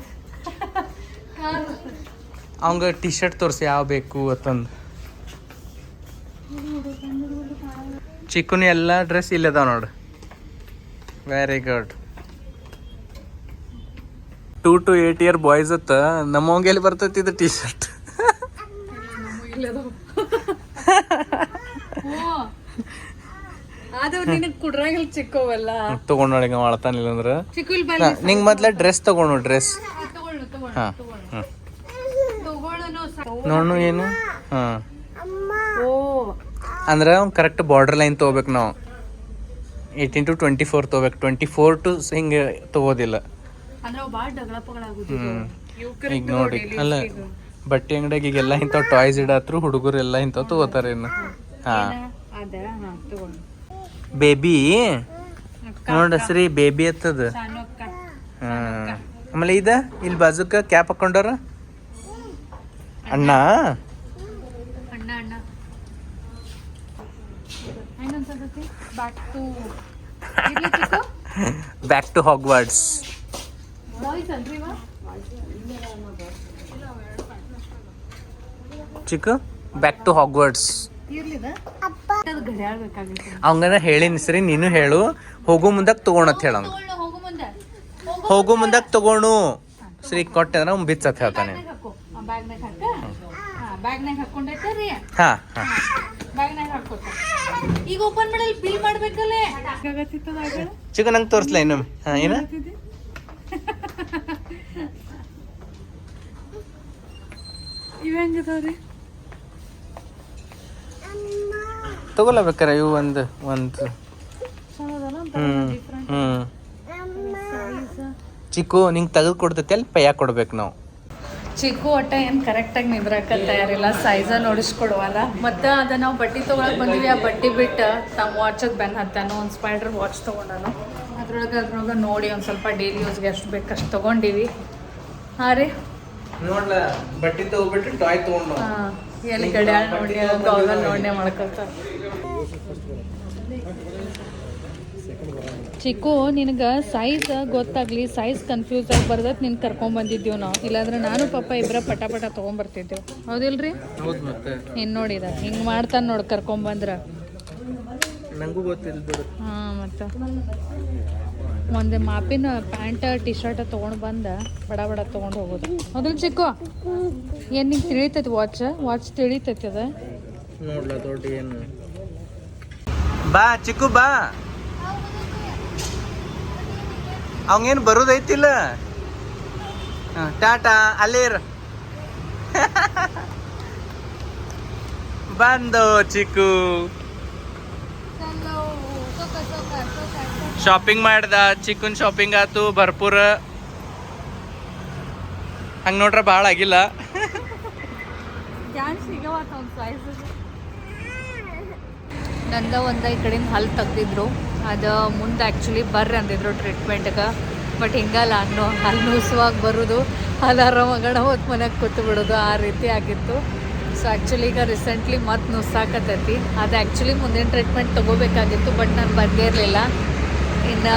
ಅವಂಗ ಟಿ ಶರ್ಟ್ ತೋರಿಸಿ ಯಾವ ಬೇಕು ಅಂತಂದು. ಚಿಕ್ಕುನಿ ಎಲ್ಲ ಡ್ರೆಸ್ ಇಲ್ಲದಾವ ನೋಡು. Very good two to eight year boys ಅತ್ತ. ನಮ್ಮವಂಗೆ ಎಲ್ಲಿ ಬರ್ತೈತಿ ಇದು ಟೀ ಶರ್ಟ್ ಅದು ನೋಡಿ ಮಾಡ್ತಾನಿಲ್ಲ ಅಂದ್ರ. ನಿಂಗ್ ಮೊದ್ಲ ಡ್ರೆಸ್ ತಗೊಂಡು ಡ್ರೆಸ್ ಹಾ ನೋಡು ಏನು? ಹಾ. ಅಂದ್ರೆ ಅವ್ನು ಕರೆಕ್ಟ್ ಬಾರ್ಡರ್ ಲೈನ್ ತೊಗೋಬೇಕು ನಾವು. ಏಯ್ಟೀನ್ ಟು ಟ್ವೆಂಟಿ ಫೋರ್ ತೊಗೋಬೇಕು. ಟ್ವೆಂಟಿ ಫೋರ್ ಟು ಹಿಂಗೆ ತಗೋದಿಲ್ಲ. ಈಗ ನೋಡಿ ಅಲ್ಲ ಬಟ್ಟೆ ಅಂಗಡಿಯಾಗ ಈಗೆಲ್ಲ ಇಂಥವು ಟಾಯ್ಸ್ ಇಡತ್ರು ಹುಡುಗರು ಎಲ್ಲ ಇಂಥವು ತಗೋತಾರೆ ಇನ್ನು. ಹಾ. ಅದ ಹಾ ತಗೊಳ್ಳು ಬೇಬಿ ನೋಡ ಶ್ರೀ ಬೇಬಿ ಎತ್ತದ. ಹಾಂ ಆಮೇಲೆ ಇದ ಇಲ್ಲಿ ಬಾಜುಕ ಕ್ಯಾಪ್ ಹಾಕೊಂಡವ್ರ? ಅಣ್ಣ ಅಣ್ಣ ಹೆಂಗನ್ಸತೈತಿ back to back to Hogwarts ಚಿಕ್ಕ ಬ್ಯಾಕ್ ಟು ಹಾಗ್ವರ್ಡ್ಸ್ ಅವಂಗನ ಹೇಳಿನಿ ಸರಿ ನೀನು ಹೇಳು. ಹೋಗು ಮುಂದಕ್ಕೆ ತಗೋಣತ್ ಹೇಳ ಹೋಗು ಮುಂದಕ್ಕೆ ತಗೋಣು. ಶ್ರೀ ಕೊಟ್ಟೆ ಅಂದ್ರೆ ಅವ್ನು ಬಿಚ್ಚತ್ ಹೇಳ್ತಾನೆ. ಹಾ ಹಾ ಹಾ. ಬ್ಯಾಗ್ನಾಗ ಹಾಕೋತ ಈಗ ಓಪನ್ ಮಾಡಲ್ ಬಿಲ್ ಮಾಡ್ಬೇಕಲ್ಲೇ? ಚಿಕ್ಕ ನಂಗೆ ತೋರಿಸ್ಲ ಇನ್ನೊಮ್ಮೆ. ಹಾ ಏನ? ಇವ ಹೆಂಗದಾವ್ರಿ? ತಗೋಲ ಬೇಕಾರೆ ಇವು ಒಂದು ಒಂದು. ಚಲೋದಲ್ಲ ಹ್ಮ್ ಹ್ಮ್. ಚಿಕ್ಕು ನಿಂಗೆ ತೆಗೆದು ಕೊಡ್ತೈತಿ ಅಲ್ಲಿ ಪಯ್ಯ ಕೊಡ್ಬೇಕು ನಾವು. ಚಿಕ್ಕು ಒಟ್ಟ ಏನು ಕರೆಕ್ಟಾಗಿ ನಿದ್ರಾಕ ತಯಾರಿಲ್ಲ ಸೈಜ ನೋಡಿಸ್ಕೊಡುವಲ್ಲ. ಮತ್ತು ಅದ ನಾವು ಬಟ್ಟೆ ತೊಗೊಳಕ್ ಬಂದಿವಿ ಆ ಬಟ್ಟೆ ಬಿಟ್ಟು ತಮ್ಮ ವಾಚಕ್ಕೆ ಬೆನ್ ಹತ್ತಾನು ಒಂದು ಸ್ಪೈಡರ್ ವಾಚ್ ತೊಗೊಂಡನು. ಅದ್ರೊಳಗೆ ಅದ್ರೊಳಗೆ ನೋಡಿ ಒಂದು ಸ್ವಲ್ಪ ಡೈಲಿ ಯೂಸ್ಗೆ ಎಷ್ಟು ಬೇಕು ಅಷ್ಟು ತೊಗೊಂಡಿವಿ. ಹಾಂ ರೀ? ನೋಡ್ಲ ಬಟ್ಟೆ ತಗೋಬಿಟ್ಟು ಟಾಯ್ ತೊಗೊಂಡು. ಹಾಂ ಎಲ್ಲಿ ಗಡಿಯಾಳ ನೋಡಿ ಗಾಗಲ್ ನೋಡನೆ ಮಾಡ್ಕೊತ ಚಿಕ್ಕು ನಿನಗೆ ಸೈಜ್ ಗೊತ್ತಾಗ್ಲಿ ಸೈಜ್ ಕನ್ಫ್ಯೂಸ್ ಆಗಿ ಬರ್ದತ್ ನಿನ್ ಕರ್ಕೊಂಡ್ ಬಂದಿದ್ದೀವಿ ನಾವು. ಇಲ್ಲಾಂದ್ರೆ ನಾನು ಪಾಪ ಇಬ್ಬರ ಪಟ ಪಟ ತೊಗೊಂಬರ್ತಿದ್ದೆವು ಹೌದಿಲ್ರಿ? ಇನ್ ನೋಡಿದ ಹಿಂಗೆ ಮಾಡ್ತಾನೆ ನೋಡಿ ಕರ್ಕೊಂಬಂದ್ರ ನಂಗೂ ಗೊತ್ತಿಲ್ಲ ಹಾಂ ಮತ್ತು. ಒಂದು ಮಾಪಿನ ಪ್ಯಾಂಟ್ ಟಿ ಶರ್ಟ್ ತೊಗೊಂಡು ಬಂದ ಬಡ ಬಡ ತೊಗೊಂಡು ಹೋಗೋದು. ಹೌದಿಲ್ಲ ಚಿಕ್ಕು? ಏನು ನಿಂಗೆ ತಿಳಿತೈತಿ ವಾಚ್ ವಾಚ್ ತಿಳಿತೈತಿ ಅದ? ನೋಡ್ಲ ದೊಡ್ಡ ಏನು. ಬಾ ಚಿಕ್ಕು ಬಾ. ಅವಂಗೇನು ಬರೋದೈತಿಲ್ಲ? ಟಾಟಾ ಅಲ್ಲೇ ಇರು ಬಂದು ಚಿಕ್ಕು. ಶಾಪಿಂಗ್ ಮಾಡ್ದ, ಚಿಕ್ಕನ್ ಶಾಪಿಂಗ್ ಆತು ಭರ್ಪೂರ ಹಂಗೆ ನೋಡ್ರೆ ಭಾಳ ಆಗಿಲ್ಲ. ನಂದ ಒಂದ ಈ ಕಡೆಯಿಂದ ಹಲ್ಲು ತೆಗ್ದಿದ್ರು. ಅದು ಮುಂದೆ ಆ್ಯಕ್ಚುಲಿ ಬರ್ರಿ ಅಂದಿದ್ರು ಟ್ರೀಟ್ಮೆಂಟ್ಗೆ ಬಟ್ ಹಿಂಗಲ್ಲ ಅನ್ನೋ ಅಲ್ಲಿ ನೂಸುವಾಗ ಬರೋದು. ಅಲ್ಲಿ ಮಗಣ ಹೊತ್ತು ಮನೆಗೆ ಕೂತು ಬಿಡೋದು ಆ ರೀತಿ ಆಗಿತ್ತು. ಸೊ ಆ್ಯಕ್ಚುಲಿ ಈಗ ರೀಸೆಂಟ್ಲಿ ಮತ್ತೆ ನುಸ್ಸಾಕತ್ತೈತಿ ಅದು ಆ್ಯಕ್ಚುಲಿ ಮುಂದಿನ ಟ್ರೀಟ್ಮೆಂಟ್ ತೊಗೋಬೇಕಾಗಿತ್ತು ಬಟ್ ನಾನು ಬಂದೇ ಇರಲಿಲ್ಲ. ಇನ್ನು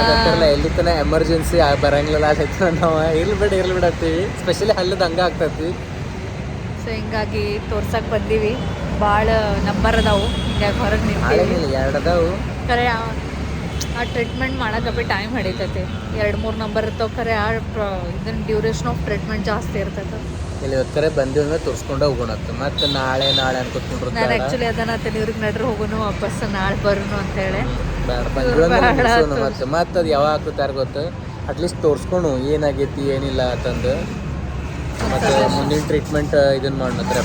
ಎಲ್ಲಿ ತನ ಎಮರ್ಜೆನ್ಸಿ ಬರಂಗಿಲ್ಲ ನಾವು ಇಲ್ಲಿ ಬಿಡ ಇರ್ಲಿ ಬಿಡತ್ತೀವಿ ಸ್ಪೆಷಲಿ ಹಲ್ಲದ ಹಂಗ ಆಗ್ತೈತಿ. ಸೊ ಹಿಂಗಾಗಿ ತೋರ್ಸಕ್ಕೆ ಬಂದೀವಿ. ಭಾಳ ನಂಬರ್ ಅದಾವು. ಹಿಂಗಾಗಿ ಹೊರಗೆ ನಿಂತೀವಿ. ಎರಡು ಅದಾವು. ಖರೆ ಆ ಟ್ರೀಟ್ಮೆಂಟ್ ಮಾಡೋಕೆ ಟೈಮ್ ಹಿಡಿತೈತಿ. ಎರಡು ಮೂರು ನಂಬರ್ ಇರ್ತವೆ ಖರೆ ಆ ಇದನ್ನ ಡ್ಯೂರೇಷನ್ ಆಫ್ ಟ್ರೀಟ್ಮೆಂಟ್ ಜಾಸ್ತಿ ಇರ್ತೈತೆ. ಇಲ್ಲಿ ಕರೆ ಬಂದಿವ್ ಅಂದ್ರೆ ತೋರಿಸ್ಕೊಂಡು ಹೋಗೋಣ ಮತ್ತೆ ನಾಳೆ ನಾಳೆ ನಾನು ಅನ್ಕೊತ್ಕೊಂಡ್ರು ಆ್ಯಕ್ಚುಲಿ ಅದನ್ನ ಇವ್ರಿಗೆ ನಡ್ರಿ ಹೋಗೋನು ವಾಪಸ್ ನಾಳೆ ಬರೋನು ಅಂತ ಹೇಳಿ. ಬೇಡ ಇವ್ರು ಬೇಡ ಅಂತ. ಮತ್ತೆ. ಮತ್ತೆ ಅದು ಯಾವಾಗ ಆಗ್ತದೆ ಯಾರು ಗೊತ್ತು? ಅಟ್ಲೀಸ್ಟ್ ತೋರಿಸ್ಕೊಂಡು ಏನಾಗೈತಿ ಏನಿಲ್ಲ ಅಂತಂದು. ಮತ್ತೆ ಮುಂದಿನ ಟ್ರೀಟ್ಮೆಂಟ್ ಇದನ್ನ ಮಾಡ್ನತ್ರ.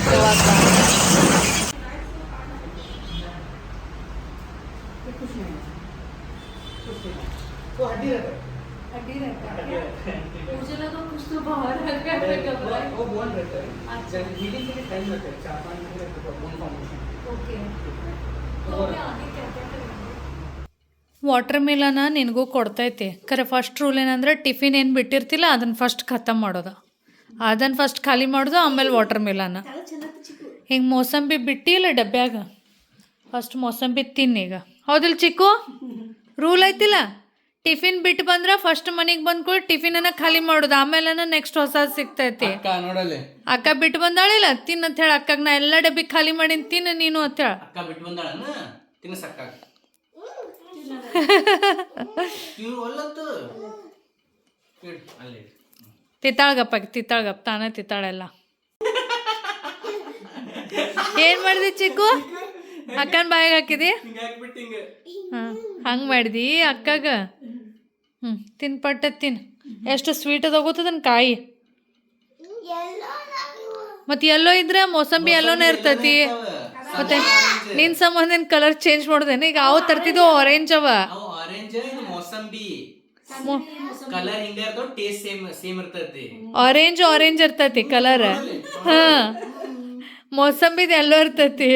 ವಾಟರ್ ಮಿಲನ ನಿನಗೂ ಕೊಡ್ತೈತಿ. ಖರೆ ಫಸ್ಟ್ ರೂಲ್ ಏನಂದ್ರೆ ಟಿಫಿನ್ ಏನು ಬಿಟ್ಟಿರ್ತಿಲ್ಲ ಅದನ್ನು ಫಸ್ಟ್ ಖತಮ್ ಮಾಡೋದು. ಅದನ್ನು ಫಸ್ಟ್ ಖಾಲಿ ಮಾಡೋದು ಆಮೇಲೆ ವಾಟರ್ ಮಿಲನ ಹಿಂಗೆ ಮೋಸಂಬಿ ಬಿಟ್ಟಿಲ್ಲ ಡಬ್ಬ್ಯಾಗ ಫಸ್ಟ್ ಮೋಸಂಬಿ ತಿನ್ನೀಗ ಹೌದಿಲ್ಲ ಚಿಕ್ಕು? ರೂಲ್ ಐತಿಲ್ಲ? ಟಿಫಿನ್ ಬಿಟ್ಟು ಬಂದ್ರೆ ಫಸ್ಟ್ ಮನೆಗೆ ಬಂದ್ಕೊಂಡು ಅನ್ನ ಖಾಲಿ ಮಾಡೋದು ಆಮೇಲೆ ನೆಕ್ಸ್ಟ್ ಹೊಸ ಸಿಗ್ತೈತಿ. ಅಕ್ಕ ಬಿಟ್ಟು ಬಂದಾಳಿಲ್ಲ ತಿನ್ನ ಅಂತ ಹೇಳಿ ಅಕ್ಕಗೆ ನಾ ಎಲ್ಲ ಡಬ್ಬಿ ಖಾಲಿ ಮಾಡೀನಿ ತಿನ್ನ ನೀನು ಅಂತ ತಿತ್ತಾಳ್ಗಪ್ಪ ತಿತ್ತಾಳ್ಗಪ್ಪ ತಾನೇ ತಿತ್ತಾಳೆಲ್ಲ ಏನ್ ಮಾಡಿದಿ ಚಿಕ್ಕು? ಅಕ್ಕನ ಬಾಯಿಗೆ ಹಾಕಿದಿ? ಹಿಂಗ ಮಾಡಿದಿ ಅಕ್ಕಗ? ಹ್ಞೂ ತಿನ್ ಪಟ್ಟ ತಿನ್. ಎಷ್ಟು ಸ್ವೀಟ್ ತಗೋತದನ್ ಕಾಯಿ? ಮತ್ತೆ ಎಲ್ಲೋ ಇದ್ರೆ ಮೋಸಂಬಿ ಎಲ್ಲೋನೇ ಇರ್ತೈತಿ. ಮತ್ತೆ ನಿನ್ ಸಂಬಂಧ ಕಲರ್ ಚೇಂಜ್ ಮಾಡ್ದೇನೆ? ಈಗ ಯಾವ ತರ್ತಿದ್ದು ಆರೆಂಜ್ ಅವ. ಅವು ಆರೆಂಜ್ ಇದು ಮೋಸಂಬಿ. ಕಲರ್ ಹಿಂಗ ಇರ್ತಾವ ಟೇಸ್ಟ್ ಸೇಮ್ ಸೇಮ್ ಇರ್ತೈತಿ. ಆರೆಂಜ್ ಆರೆಂಜ್ ಇರ್ತೈತಿ ಕಲರ್ ಹಾ. ಮೋಸಂಬಿದ ಎಲ್ಲೋ ಇರ್ತೈತಿ.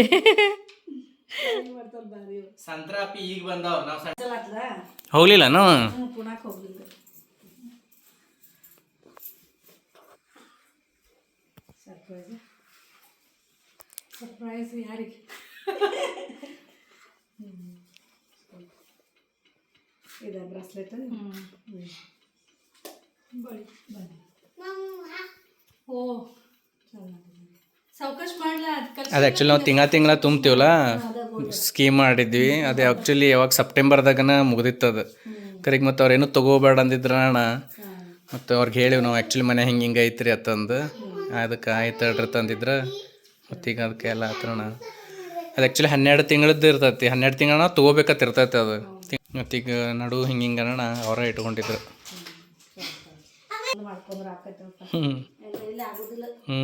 ಸಂತ್ರಾಪಿ ಈಗ ಬಂದಾವ ನಾವ್ ಹೋಗ್ಲಿಲ್ಲ ನಾವು ಸರ್ಪ್ರೈಸ್ ಯಾರಿಗೆ? ಇದೆ ಬ್ರಾಸ್ಲೆಟ್? ಓ ಸಾವಕಾಶ ಮಾಡ್ಲಾ? ಅದು ಆ್ಯಕ್ಚುಲಿ ನಾವು ತಿಂಗಳ ತಿಂಗಳ ತುಂಬ್ತೀವಲ್ಲ? ಸ್ಕೀಮ್ ಮಾಡಿದ್ವಿ. ಅದು ಆ್ಯಕ್ಚುಲಿ ಯಾವಾಗ ಸೆಪ್ಟೆಂಬರ್ದಾಗನ ಮುಗ್ದಿತ್ತು ಅದು. ಕರೆಗೆ ಮತ್ತು ಅವ್ರೇನು ತಗೋಬೇಡ ಅಂದಿದ್ರ ಅಣ್ಣ. ಮತ್ತು ಅವ್ರಿಗೆ ಹೇಳಿವಿ ನಾವು ಆ್ಯಕ್ಚುಲಿ ಮನೆ ಹಿಂಗೆ ಹಿಂಗೆ ಐತ್ರಿ ಅಂತಂದು ಅದಕ್ಕೆ ಆಯ್ತು ಹೇಳ್ರಿ ತಂದಿದ್ರೆ. ಮತ್ತೀಗ ಅದಕ್ಕೆ ಎಲ್ಲ ಹತ್ರಣ ಅದು ಆ್ಯಕ್ಚುಲಿ ಹನ್ನೆರಡು ತಿಂಗಳದ್ದು ಇರ್ತೈತಿ ಹನ್ನೆರಡು ತಿಂಗಳನ್ನ ತೊಗೋಬೇಕತ್ತ ಇರ್ತೈತಿ ಅದು ಮತ್ತೀಗ ನಡು ಹಿಂಗೆ ಹಿಂಗೆ ಅಣ್ಣ ಅವರೇ ಇಟ್ಕೊಂಡಿದ್ರು ಹ್ಞೂ ಹ್ಞೂ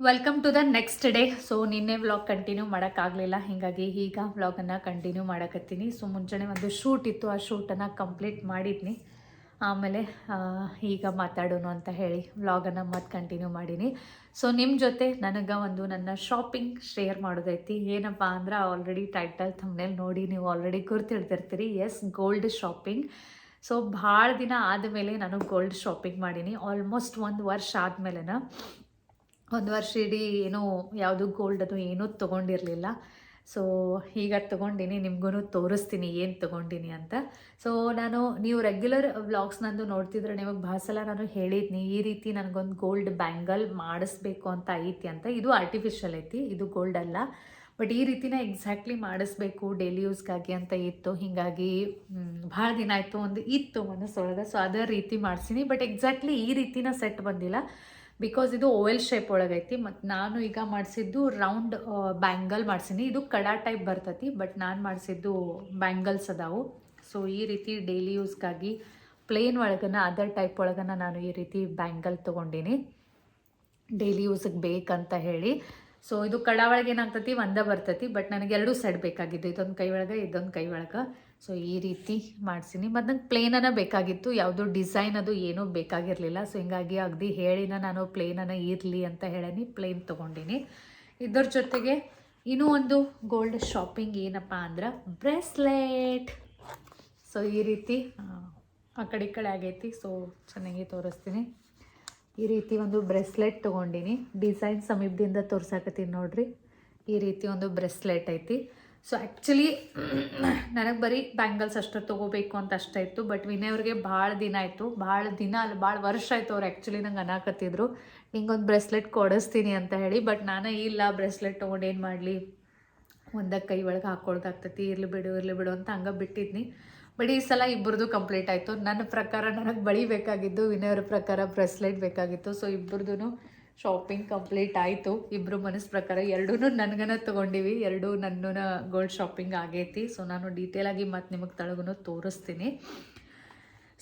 welcome to the next day so ನಿನ್ನೆ ವ್ಲಾಗ್ ಕಂಟಿನ್ಯೂ ಮಾಡೋಕ್ಕಾಗಲಿಲ್ಲ. ಹೀಗಾಗಿ ಈಗ ವ್ಲಾಗನ್ನು ಕಂಟಿನ್ಯೂ ಮಾಡಕತ್ತೀನಿ. ಸೊ ಮುಂಚೆನೆ ಒಂದು ಶೂಟ್ ಇತ್ತು. ಆ ಶೂಟನ್ನು ಕಂಪ್ಲೀಟ್ ಮಾಡಿದ್ನಿ. ಆಮೇಲೆ ಈಗ ಮಾತಾಡೋಣ ಅಂತ ಹೇಳಿ ವ್ಲಾಗನ್ನು ಮತ್ತೆ ಕಂಟಿನ್ಯೂ ಮಾಡೀನಿ. ಸೊ ನಿಮ್ಮ ಜೊತೆ ನನಗೆ ಒಂದು ನನ್ನ ಶಾಪಿಂಗ್ ಶೇರ್ ಮಾಡೋದೈತಿ. ಏನಪ್ಪ ಅಂದ್ರೆ ಆಲ್ರೆಡಿ ಟೈಟಲ್ ಥಂಬ್ನೇಲ್ ನೋಡಿ ನೀವು ಆಲ್ರೆಡಿ ಗುರ್ತಿಡ್ತಿರ್ತೀರಿ ಎಸ್ ಗೋಲ್ಡ್ ಶಾಪಿಂಗ್ ಸೊ ಭಾಳ ದಿನ ಆದಮೇಲೆ ನಾನು ಗೋಲ್ಡ್ ಶಾಪಿಂಗ್ ಮಾಡೀನಿ. ಆಲ್ಮೋಸ್ಟ್ ಒಂದು ವರ್ಷ ಆದಮೇಲೆನ. ಒಂದು ವರ್ಷ ಇಡೀ ಏನೂ ಯಾವುದು ಗೋಲ್ಡ್ ಅದು ಏನೂ ತೊಗೊಂಡಿರಲಿಲ್ಲ. ಸೊ ಈಗ ತೊಗೊಂಡಿನಿ ನಿಮಗೂ ತೋರಿಸ್ತೀನಿ ಏನು ತೊಗೊಂಡಿನಿ ಅಂತ. ಸೊ ನಾನು ನೀವು ರೆಗ್ಯುಲರ್ ವ್ಲಾಗ್ಸ್ ನಂದು ನೋಡ್ತಿದ್ರೆ ನಿಮಗೆ ಭಾಳ ಸಲ ನಾನು ಹೇಳಿದ್ನಿ, ಈ ರೀತಿ ನನಗೊಂದು ಗೋಲ್ಡ್ ಬ್ಯಾಂಗಲ್ ಮಾಡಿಸ್ಬೇಕು ಅಂತ ಐತಿ ಅಂತ. ಇದು ಆರ್ಟಿಫಿಷಿಯಲ್ ಐತಿ, ಇದು ಗೋಲ್ಡ್ ಅಲ್ಲ. ಬಟ್ ಈ ರೀತಿನ ಎಕ್ಸಾಕ್ಟ್ಲಿ ಮಾಡಿಸ್ಬೇಕು ಡೈಲಿ ಯೂಸ್ಗಾಗಿ ಅಂತ ಇತ್ತು. ಹೀಗಾಗಿ ಭಾಳ ದಿನ ಆಯಿತು, ಒಂದು ಇತ್ತು ಮನಸ್ಸೊಳಗೆ. ಸೊ ಅದೇ ರೀತಿ ಮಾಡಿಸಿನಿ. ಬಟ್ ಎಕ್ಸಾಕ್ಟ್ಲಿ ಈ ರೀತಿನ ಸೆಟ್ ಬಂದಿಲ್ಲ. ಬಿಕಾಸ್ ಇದು ಓವೆಲ್ ಶೇಪ್ ಒಳಗೈತಿ ಮತ್ತು ನಾನು ಈಗ ಮಾಡಿಸಿದ್ದು ರೌಂಡ್ ಬ್ಯಾಂಗಲ್ ಮಾಡ್ಸೀನಿ. ಇದು ಕಡಾ ಟೈಪ್ ಬರ್ತೈತಿ ಬಟ್ ನಾನು ಮಾಡಿಸಿದ್ದು ಬ್ಯಾಂಗಲ್ಸ್ ಅದಾವು. ಸೊ ಈ ರೀತಿ ಡೈಲಿ ಯೂಸ್ಗಾಗಿ ಪ್ಲೇನ್ ಒಳಗನ ಅದರ್ ಟೈಪ್ ಒಳಗನ ನಾನು ಈ ರೀತಿ ಬ್ಯಾಂಗಲ್ ತೊಗೊಂಡಿನಿ. ಡೈಲಿ ಯೂಸಿಗೆ ಬೇಕಂತ ಹೇಳಿ. ಸೊ ಇದು ಕಡ ಒಳಗೆ ಏನಾಗ್ತತಿ? ಒಂದೇ ಬರ್ತೈತಿ ಬಟ್ ನನಗೆ ಎರಡೂ ಸೈಡ್ ಬೇಕಾಗಿದ್ದು. ಇದೊಂದು ಕೈ ಒಳಗೆ, ಇದೊಂದು ಕೈ ಒಳಗೆ. ಸೊ ಈ ರೀತಿ ಮಾಡ್ಸೀನಿ. ಮತ್ತು ನಂಗೆ ಪ್ಲೇನನ್ನು ಬೇಕಾಗಿತ್ತು. ಯಾವುದೋ ಡಿಸೈನ್ ಅದು ಏನೂ ಬೇಕಾಗಿರಲಿಲ್ಲ. ಸೊ ಹಿಂಗಾಗಿ ಅಗದಿ ಹೇಳಿನ ನಾನು ಪ್ಲೇನನ್ನು ಇರಲಿ ಅಂತ ಹೇಳೀನಿ. ಪ್ಲೇನ್ ತೊಗೊಂಡಿನಿ. ಇದ್ರ ಜೊತೆಗೆ ಇನ್ನೂ ಒಂದು ಗೋಲ್ಡ್ ಶಾಪಿಂಗ್ ಏನಪ್ಪ ಅಂದ್ರೆ ಬ್ರೆಸ್ಲೆಟ್. ಸೊ ಈ ರೀತಿ ಆ, ಕಡೆ ಈ ಕಡೆ ಆಗೈತಿ. ಸೊ ಚೆನ್ನಾಗಿ ತೋರಿಸ್ತೀನಿ. ಈ ರೀತಿ ಒಂದು ಬ್ರೆಸ್ಲೆಟ್ ತೊಗೊಂಡಿನಿ. ಡಿಸೈನ್ ಸಮೀಪದಿಂದ ತೋರ್ಸಾಕತ್ತೀನಿ ನೋಡ್ರಿ. ಈ ರೀತಿ ಒಂದು ಬ್ರೆಸ್ಲೆಟ್ ಐತಿ. ಸೊ ಆ್ಯಕ್ಚುಲಿ ನನಗೆ ಬರೀ ಬ್ಯಾಂಗಲ್ಸ್ ಅಷ್ಟೇ ತೊಗೋಬೇಕು ಅಂತ ಅಷ್ಟೇ ಇತ್ತು ಬಟ್ ವಿನಯ್ ಅವ್ರಿಗೆ ಭಾಳ ದಿನ ಆಯಿತು, ಭಾಳ ದಿನ ಅಲ್ಲಿ, ಭಾಳ ವರ್ಷ ಆಯಿತು ಅವ್ರು ಆ್ಯಕ್ಚುಲಿ ನಂಗೆ ಅನ್ನಾಕತ್ತಿದ್ರು ಹಿಂಗೊಂದು ಬ್ರೆಸ್ಲೆಟ್ ಕೊಡಿಸ್ತೀನಿ ಅಂತ ಹೇಳಿ ಬಟ್ ನಾನು ಇಲ್ಲ ಬ್ರೆಸ್ಲೆಟ್ ತೊಗೊಂಡು ಏನು ಮಾಡಲಿ? ಒಂದಕ್ಕೆ ಕೈ ಒಳಗೆ ಹಾಕ್ಕೊಳ್ದಾಗ್ತೈತಿ ಇರಲಿ ಬಿಡು ಇರಲಿ ಬಿಡು ಅಂತ ಹಂಗೆ ಬಿಟ್ಟಿದ್ನಿ. ಬಟ್ ಈ ಸಲ ಇಬ್ಬರದು ಕಂಪ್ಲೀಟ್ ಆಯಿತು. ನನ್ನ ಪ್ರಕಾರ ನನಗೆ ಬಳಿ ಬೇಕಾಗಿದ್ದು ವಿನಯವ್ರ ಪ್ರಕಾರ ಬ್ರೆಸ್ಲೆಟ್ ಬೇಕಾಗಿತ್ತು. ಸೊ ಇಬ್ಬರದು ಶಾಪಿಂಗ್ ಕಂಪ್ಲೀಟ್ ಆಯಿತು. ಇಬ್ಬರು ಮನಸ್ಸು ಪ್ರಕಾರ ಎರಡೂ ನನಗನ ತೊಗೊಂಡಿವಿ. ಎರಡೂ ನನ್ನ ಗೋಲ್ಡ್ ಶಾಪಿಂಗ್ ಆಗೈತಿ. ಸೊ ನಾನು ಡೀಟೇಲಾಗಿ ಮತ್ತು ನಿಮಗೆ ತಳಗೂ ತೋರಿಸ್ತೀನಿ.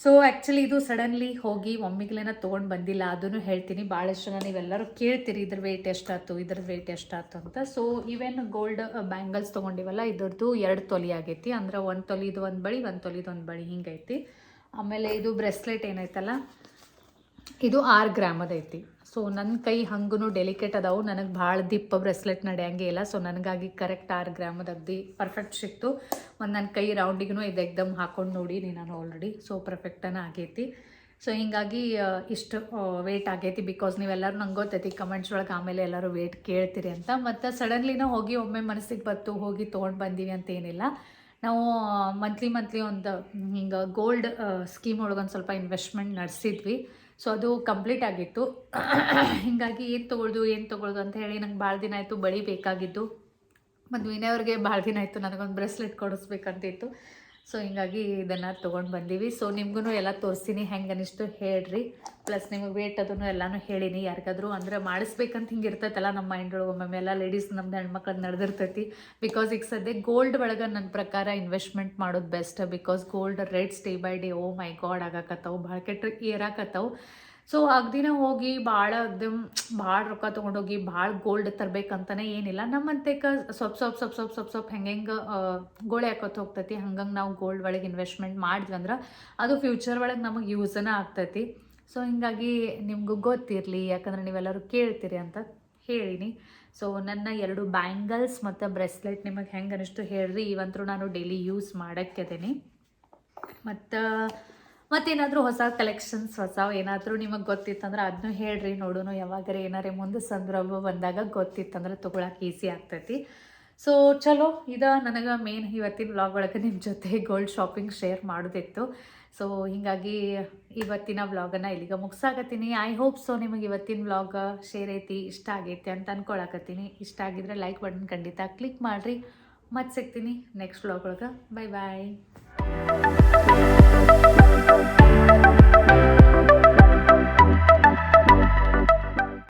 ಸೊ ಆ್ಯಕ್ಚುಲಿ ಇದು ಸಡನ್ಲಿ ಹೋಗಿ ಮಮ್ಮಿಗ್ಲೇನ ತೊಗೊಂಡು ಬಂದಿಲ್ಲ. ಅದನ್ನು ಹೇಳ್ತೀನಿ. ಭಾಳಷ್ಟು ಜನ ನೀವೆಲ್ಲರೂ ಕೇಳ್ತೀರಿ. ಇದ್ರ ವೇಟ್ ಎಷ್ಟಾಯ್ತು? ಇದ್ರ ವೆಯ್ಟ್ ಎಷ್ಟಾಯ್ತು ಅಂತ. ಸೊ ಇವೆನ್ ಗೋಲ್ಡ್ ಬ್ಯಾಂಗಲ್ಸ್ ತೊಗೊಂಡಿವಲ್ಲ, ಇದ್ರದ್ದು ಎರಡು ತೊಲಿ ಆಗೈತಿ. ಅಂದ್ರೆ ಒಂದು ತೊಲಿದು ಒಂದು ಬಳಿ, ಒಂದು ತೊಲಿದು ಒಂದು ಬಳಿ ಹಿಂಗೈತಿ. ಆಮೇಲೆ ಇದು ಬ್ರೆಸ್ಲೆಟ್ ಏನೈತಲ್ಲ? ಇದು ಆರು ಗ್ರಾಮದ ಐತಿ ಸೊ ನನ್ನ ಕೈ ಹಂಗೂ ಡೆಲಿಕೇಟ್ ಅದಾವು. ನನಗೆ ಭಾಳ ದಿಪ್ಪ ಬ್ರೆಸ್ಲೆಟ್ ನಡೆಯಂಗೆ ಇಲ್ಲ. ಸೊ ನನಗಾಗಿ ಕರೆಕ್ಟ್ ಆರು ಗ್ರಾಮದ ಅಗ್ದಿ ಪರ್ಫೆಕ್ಟ್ ಸಿಕ್ತು. ಒಂದು ನನ್ನ ಕೈ ರೌಂಡಿಗೂ ಇದು ಎಕ್ದಮ್ ಹಾಕೊಂಡು ನೋಡೀನಿ ನಾನು ಆಲ್ರೆಡಿ ಸೊ ಪರ್ಫೆಕ್ಟನ ಆಗೈತಿ. ಸೊ ಹಿಂಗಾಗಿ ಇಷ್ಟು ವೇಟ್ ಆಗೈತಿ ಬಿಕಾಸ್ ನೀವೆಲ್ಲರೂ ನಂಗೆ ಗೊತ್ತೈತಿ ಕಮೆಂಟ್ಸ್ ಒಳಗೆ ಆಮೇಲೆ ಎಲ್ಲರೂ ವೇಟ್ ಕೇಳ್ತೀರಿ ಅಂತ. ಮತ್ತು ಸಡನ್ಲಿನ ಹೋಗಿ ಒಮ್ಮೆ ಮನಸ್ಸಿಗೆ ಬತ್ತು, ಹೋಗಿ ತೊಗೊಂಡು ಬಂದೀವಿ ಅಂತ ಏನಿಲ್ಲ. ನಾವು ಮಂತ್ಲಿ ಮಂತ್ಲಿ ಒಂದು, ಹಿಂಗೆ ಗೋಲ್ಡ್ ಸ್ಕೀಮ್ ಒಳಗೊಂದು ಸ್ವಲ್ಪ ಇನ್ವೆಸ್ಟ್ಮೆಂಟ್ ನಡೆಸಿದ್ವಿ. ಸೊ ಅದು ಕಂಪ್ಲೀಟ್ ಆಗಿತ್ತು. ಹಿಂಗಾಗಿ ಏನು ತೊಗೊಳ್ದು ಏನು ತೊಗೊಳ್ದು ಅಂತ ಹೇಳಿ ನಂಗೆ ಭಾಳ ದಿನ ಆಯಿತು, ಬಳಿ ಬೇಕಾಗಿದ್ದು. ಮತ್ತು ವಿನಯವ್ರಿಗೆ ಭಾಳ ದಿನ ಆಯಿತು, ನನಗೊಂದು ಬ್ರೆಸ್ಲೆಟ್ ಕೊಡಿಸ್ಬೇಕಂತಿತ್ತು. ಸೊ ಹಿಂಗಾಗಿ ಇದನ್ನು ತೊಗೊಂಡು ಬಂದೀವಿ. ಸೊ ನಿಮ್ಗೂ ಎಲ್ಲ ತೋರಿಸ್ತೀನಿ. ಹೆಂಗೆ ಅನಿಸ್ತು ಹೇಳ್ರಿ. ಪ್ಲಸ್ ನಿಮಗೆ ವೇಟ್ ಅದನ್ನು ಎಲ್ಲನೂ ಹೇಳೀನಿ. ಯಾರಿಗಾದ್ರೂ ಅಂದ್ರೆ ಮಾಡಿಸ್ಬೇಕಂತ ಹಿಂಗೆ ಇರ್ತೈತಲ್ಲ ನಮ್ಮ ಮೈಂಡ್ ಒಳಗೆ. ಒಮ್ಮೊಮ್ಮೆ ಎಲ್ಲ ಲೇಡೀಸ್ ನಮ್ದು ಹೆಣ್ಮಕ್ಳದ್ದು ನಡೆದಿರ್ತೈತಿ. ಬಿಕಾಸ್ ಈಗ ಸದ್ಯ ಗೋಲ್ಡ್ ಒಳಗೆ ನನ್ನ ಪ್ರಕಾರ ಇನ್ವೆಸ್ಟ್ಮೆಂಟ್ ಮಾಡೋದು best because gold rates day by day oh my God ಆಗಾಕತ್ತಾವು. ಭಾಳ ಕೆಟ್ಟ ಏರಾಕತ್ತಾವು. ಸೊ ಅಗ್ದಿನ ಹೋಗಿ ಭಾಳ ಅದಮ್ ಭಾಳ ರೊಕ್ಕ ತೊಗೊಂಡೋಗಿ ಭಾಳ ಗೋಲ್ಡ್ ತರಬೇಕಂತನೇ ಏನಿಲ್ಲ. ನಮ್ಮಂತೆಕ ಸ್ವಲ್ಪ ಸ್ವಲ್ಪ ಸ್ವಲ್ಪ ಸ್ವಲ್ಪ ಸ್ವಲ್ಪ ಸ್ವಲ್ಪ ಹೆಂಗೆ ಹೆಂಗೆ ಗೋಳೆ ಹಾಕೋತ ಹೋಗ್ತೈತಿ. ಹಂಗಂಗೆ ನಾವು ಗೋಲ್ಡ್ ಒಳಗೆ ಇನ್ವೆಸ್ಟ್ಮೆಂಟ್ ಮಾಡಿದ್ವಿ ಅಂದ್ರೆ ಅದು ಫ್ಯೂಚರ್ ಒಳಗೆ ನಮಗೆ ಯೂಸನ ಆಗ್ತೈತಿ. ಸೊ ಹಿಂಗಾಗಿ ನಿಮಗೂ ಗೊತ್ತಿರಲಿ, ಯಾಕಂದ್ರೆ ನೀವೆಲ್ಲರೂ ಕೇಳ್ತೀರಿ ಅಂತ ಹೇಳಿನಿ. ಸೊ ನನ್ನ ಎರಡು ಬ್ಯಾಂಗಲ್ಸ್ ಮತ್ತು ಬ್ರೆಸ್ಲೆಟ್ ನಿಮಗೆ ಹೆಂಗೆ ಅನಿಸ್ತು ಹೇಳ್ರಿ. ಇವಂತರೂ ನಾನು ಡೈಲಿ ಯೂಸ್ ಮಾಡೋಕ್ಕಿದ್ದೀನಿ ಮತ್ತು ಮತ್ತೇನಾದರೂ ಹೊಸ ಕಲೆಕ್ಷನ್ಸ್ ಹೊಸ ಏನಾದರೂ ನಿಮಗೆ ಗೊತ್ತಿತ್ತಂದ್ರೆ ಅದನ್ನೂ ಹೇಳ್ರಿ ನೋಡೋಣ ಯಾವಾಗಾರ ಏನಾರೇ ಮುಂದೆ ಸಂದರ್ಭ ಬಂದಾಗ ಗೊತ್ತಿತ್ತಂದ್ರೆ ತೊಗೊಳಕ್ಕೆ ಈಸಿ ಆಗ್ತೈತಿ. ಸೊ ಚಲೋ. ಇದು ನನಗೆ ಮೇನ್ ಇವತ್ತಿನ ವ್ಲಾಗ್ ಒಳಗೆ ನಿಮ್ಮ ಜೊತೆ ಗೋಲ್ಡ್ ಶಾಪಿಂಗ್ ಶೇರ್ ಮಾಡೋದಿತ್ತು. ಸೊ ಹೀಗಾಗಿ ಇವತ್ತಿನ ವ್ಲಾಗನ್ನು ಇಲ್ಲಿಗೆ ಮುಗ್ಸಾಕತ್ತೀನಿ. ಐ ಹೋಪ್ ಸೊ ನಿಮಗೆ ಇವತ್ತಿನ ವ್ಲಾಗ್ ಶೇರ್ ಐತಿ, ಇಷ್ಟ ಆಗೈತಿ ಅಂತ ಅಂದ್ಕೊಳಕತ್ತೀನಿ ಇಷ್ಟ ಆಗಿದ್ರೆ ಲೈಕ್ ಬಟನ್ ಖಂಡಿತ ಕ್ಲಿಕ್ ಮಾಡಿರಿ. ಮತ್ತೆ ಸಿಗ್ತೀನಿ ನೆಕ್ಸ್ಟ್ ವ್ಲಾಗ್ ಒಳಗೆ. Bye bye Thank you.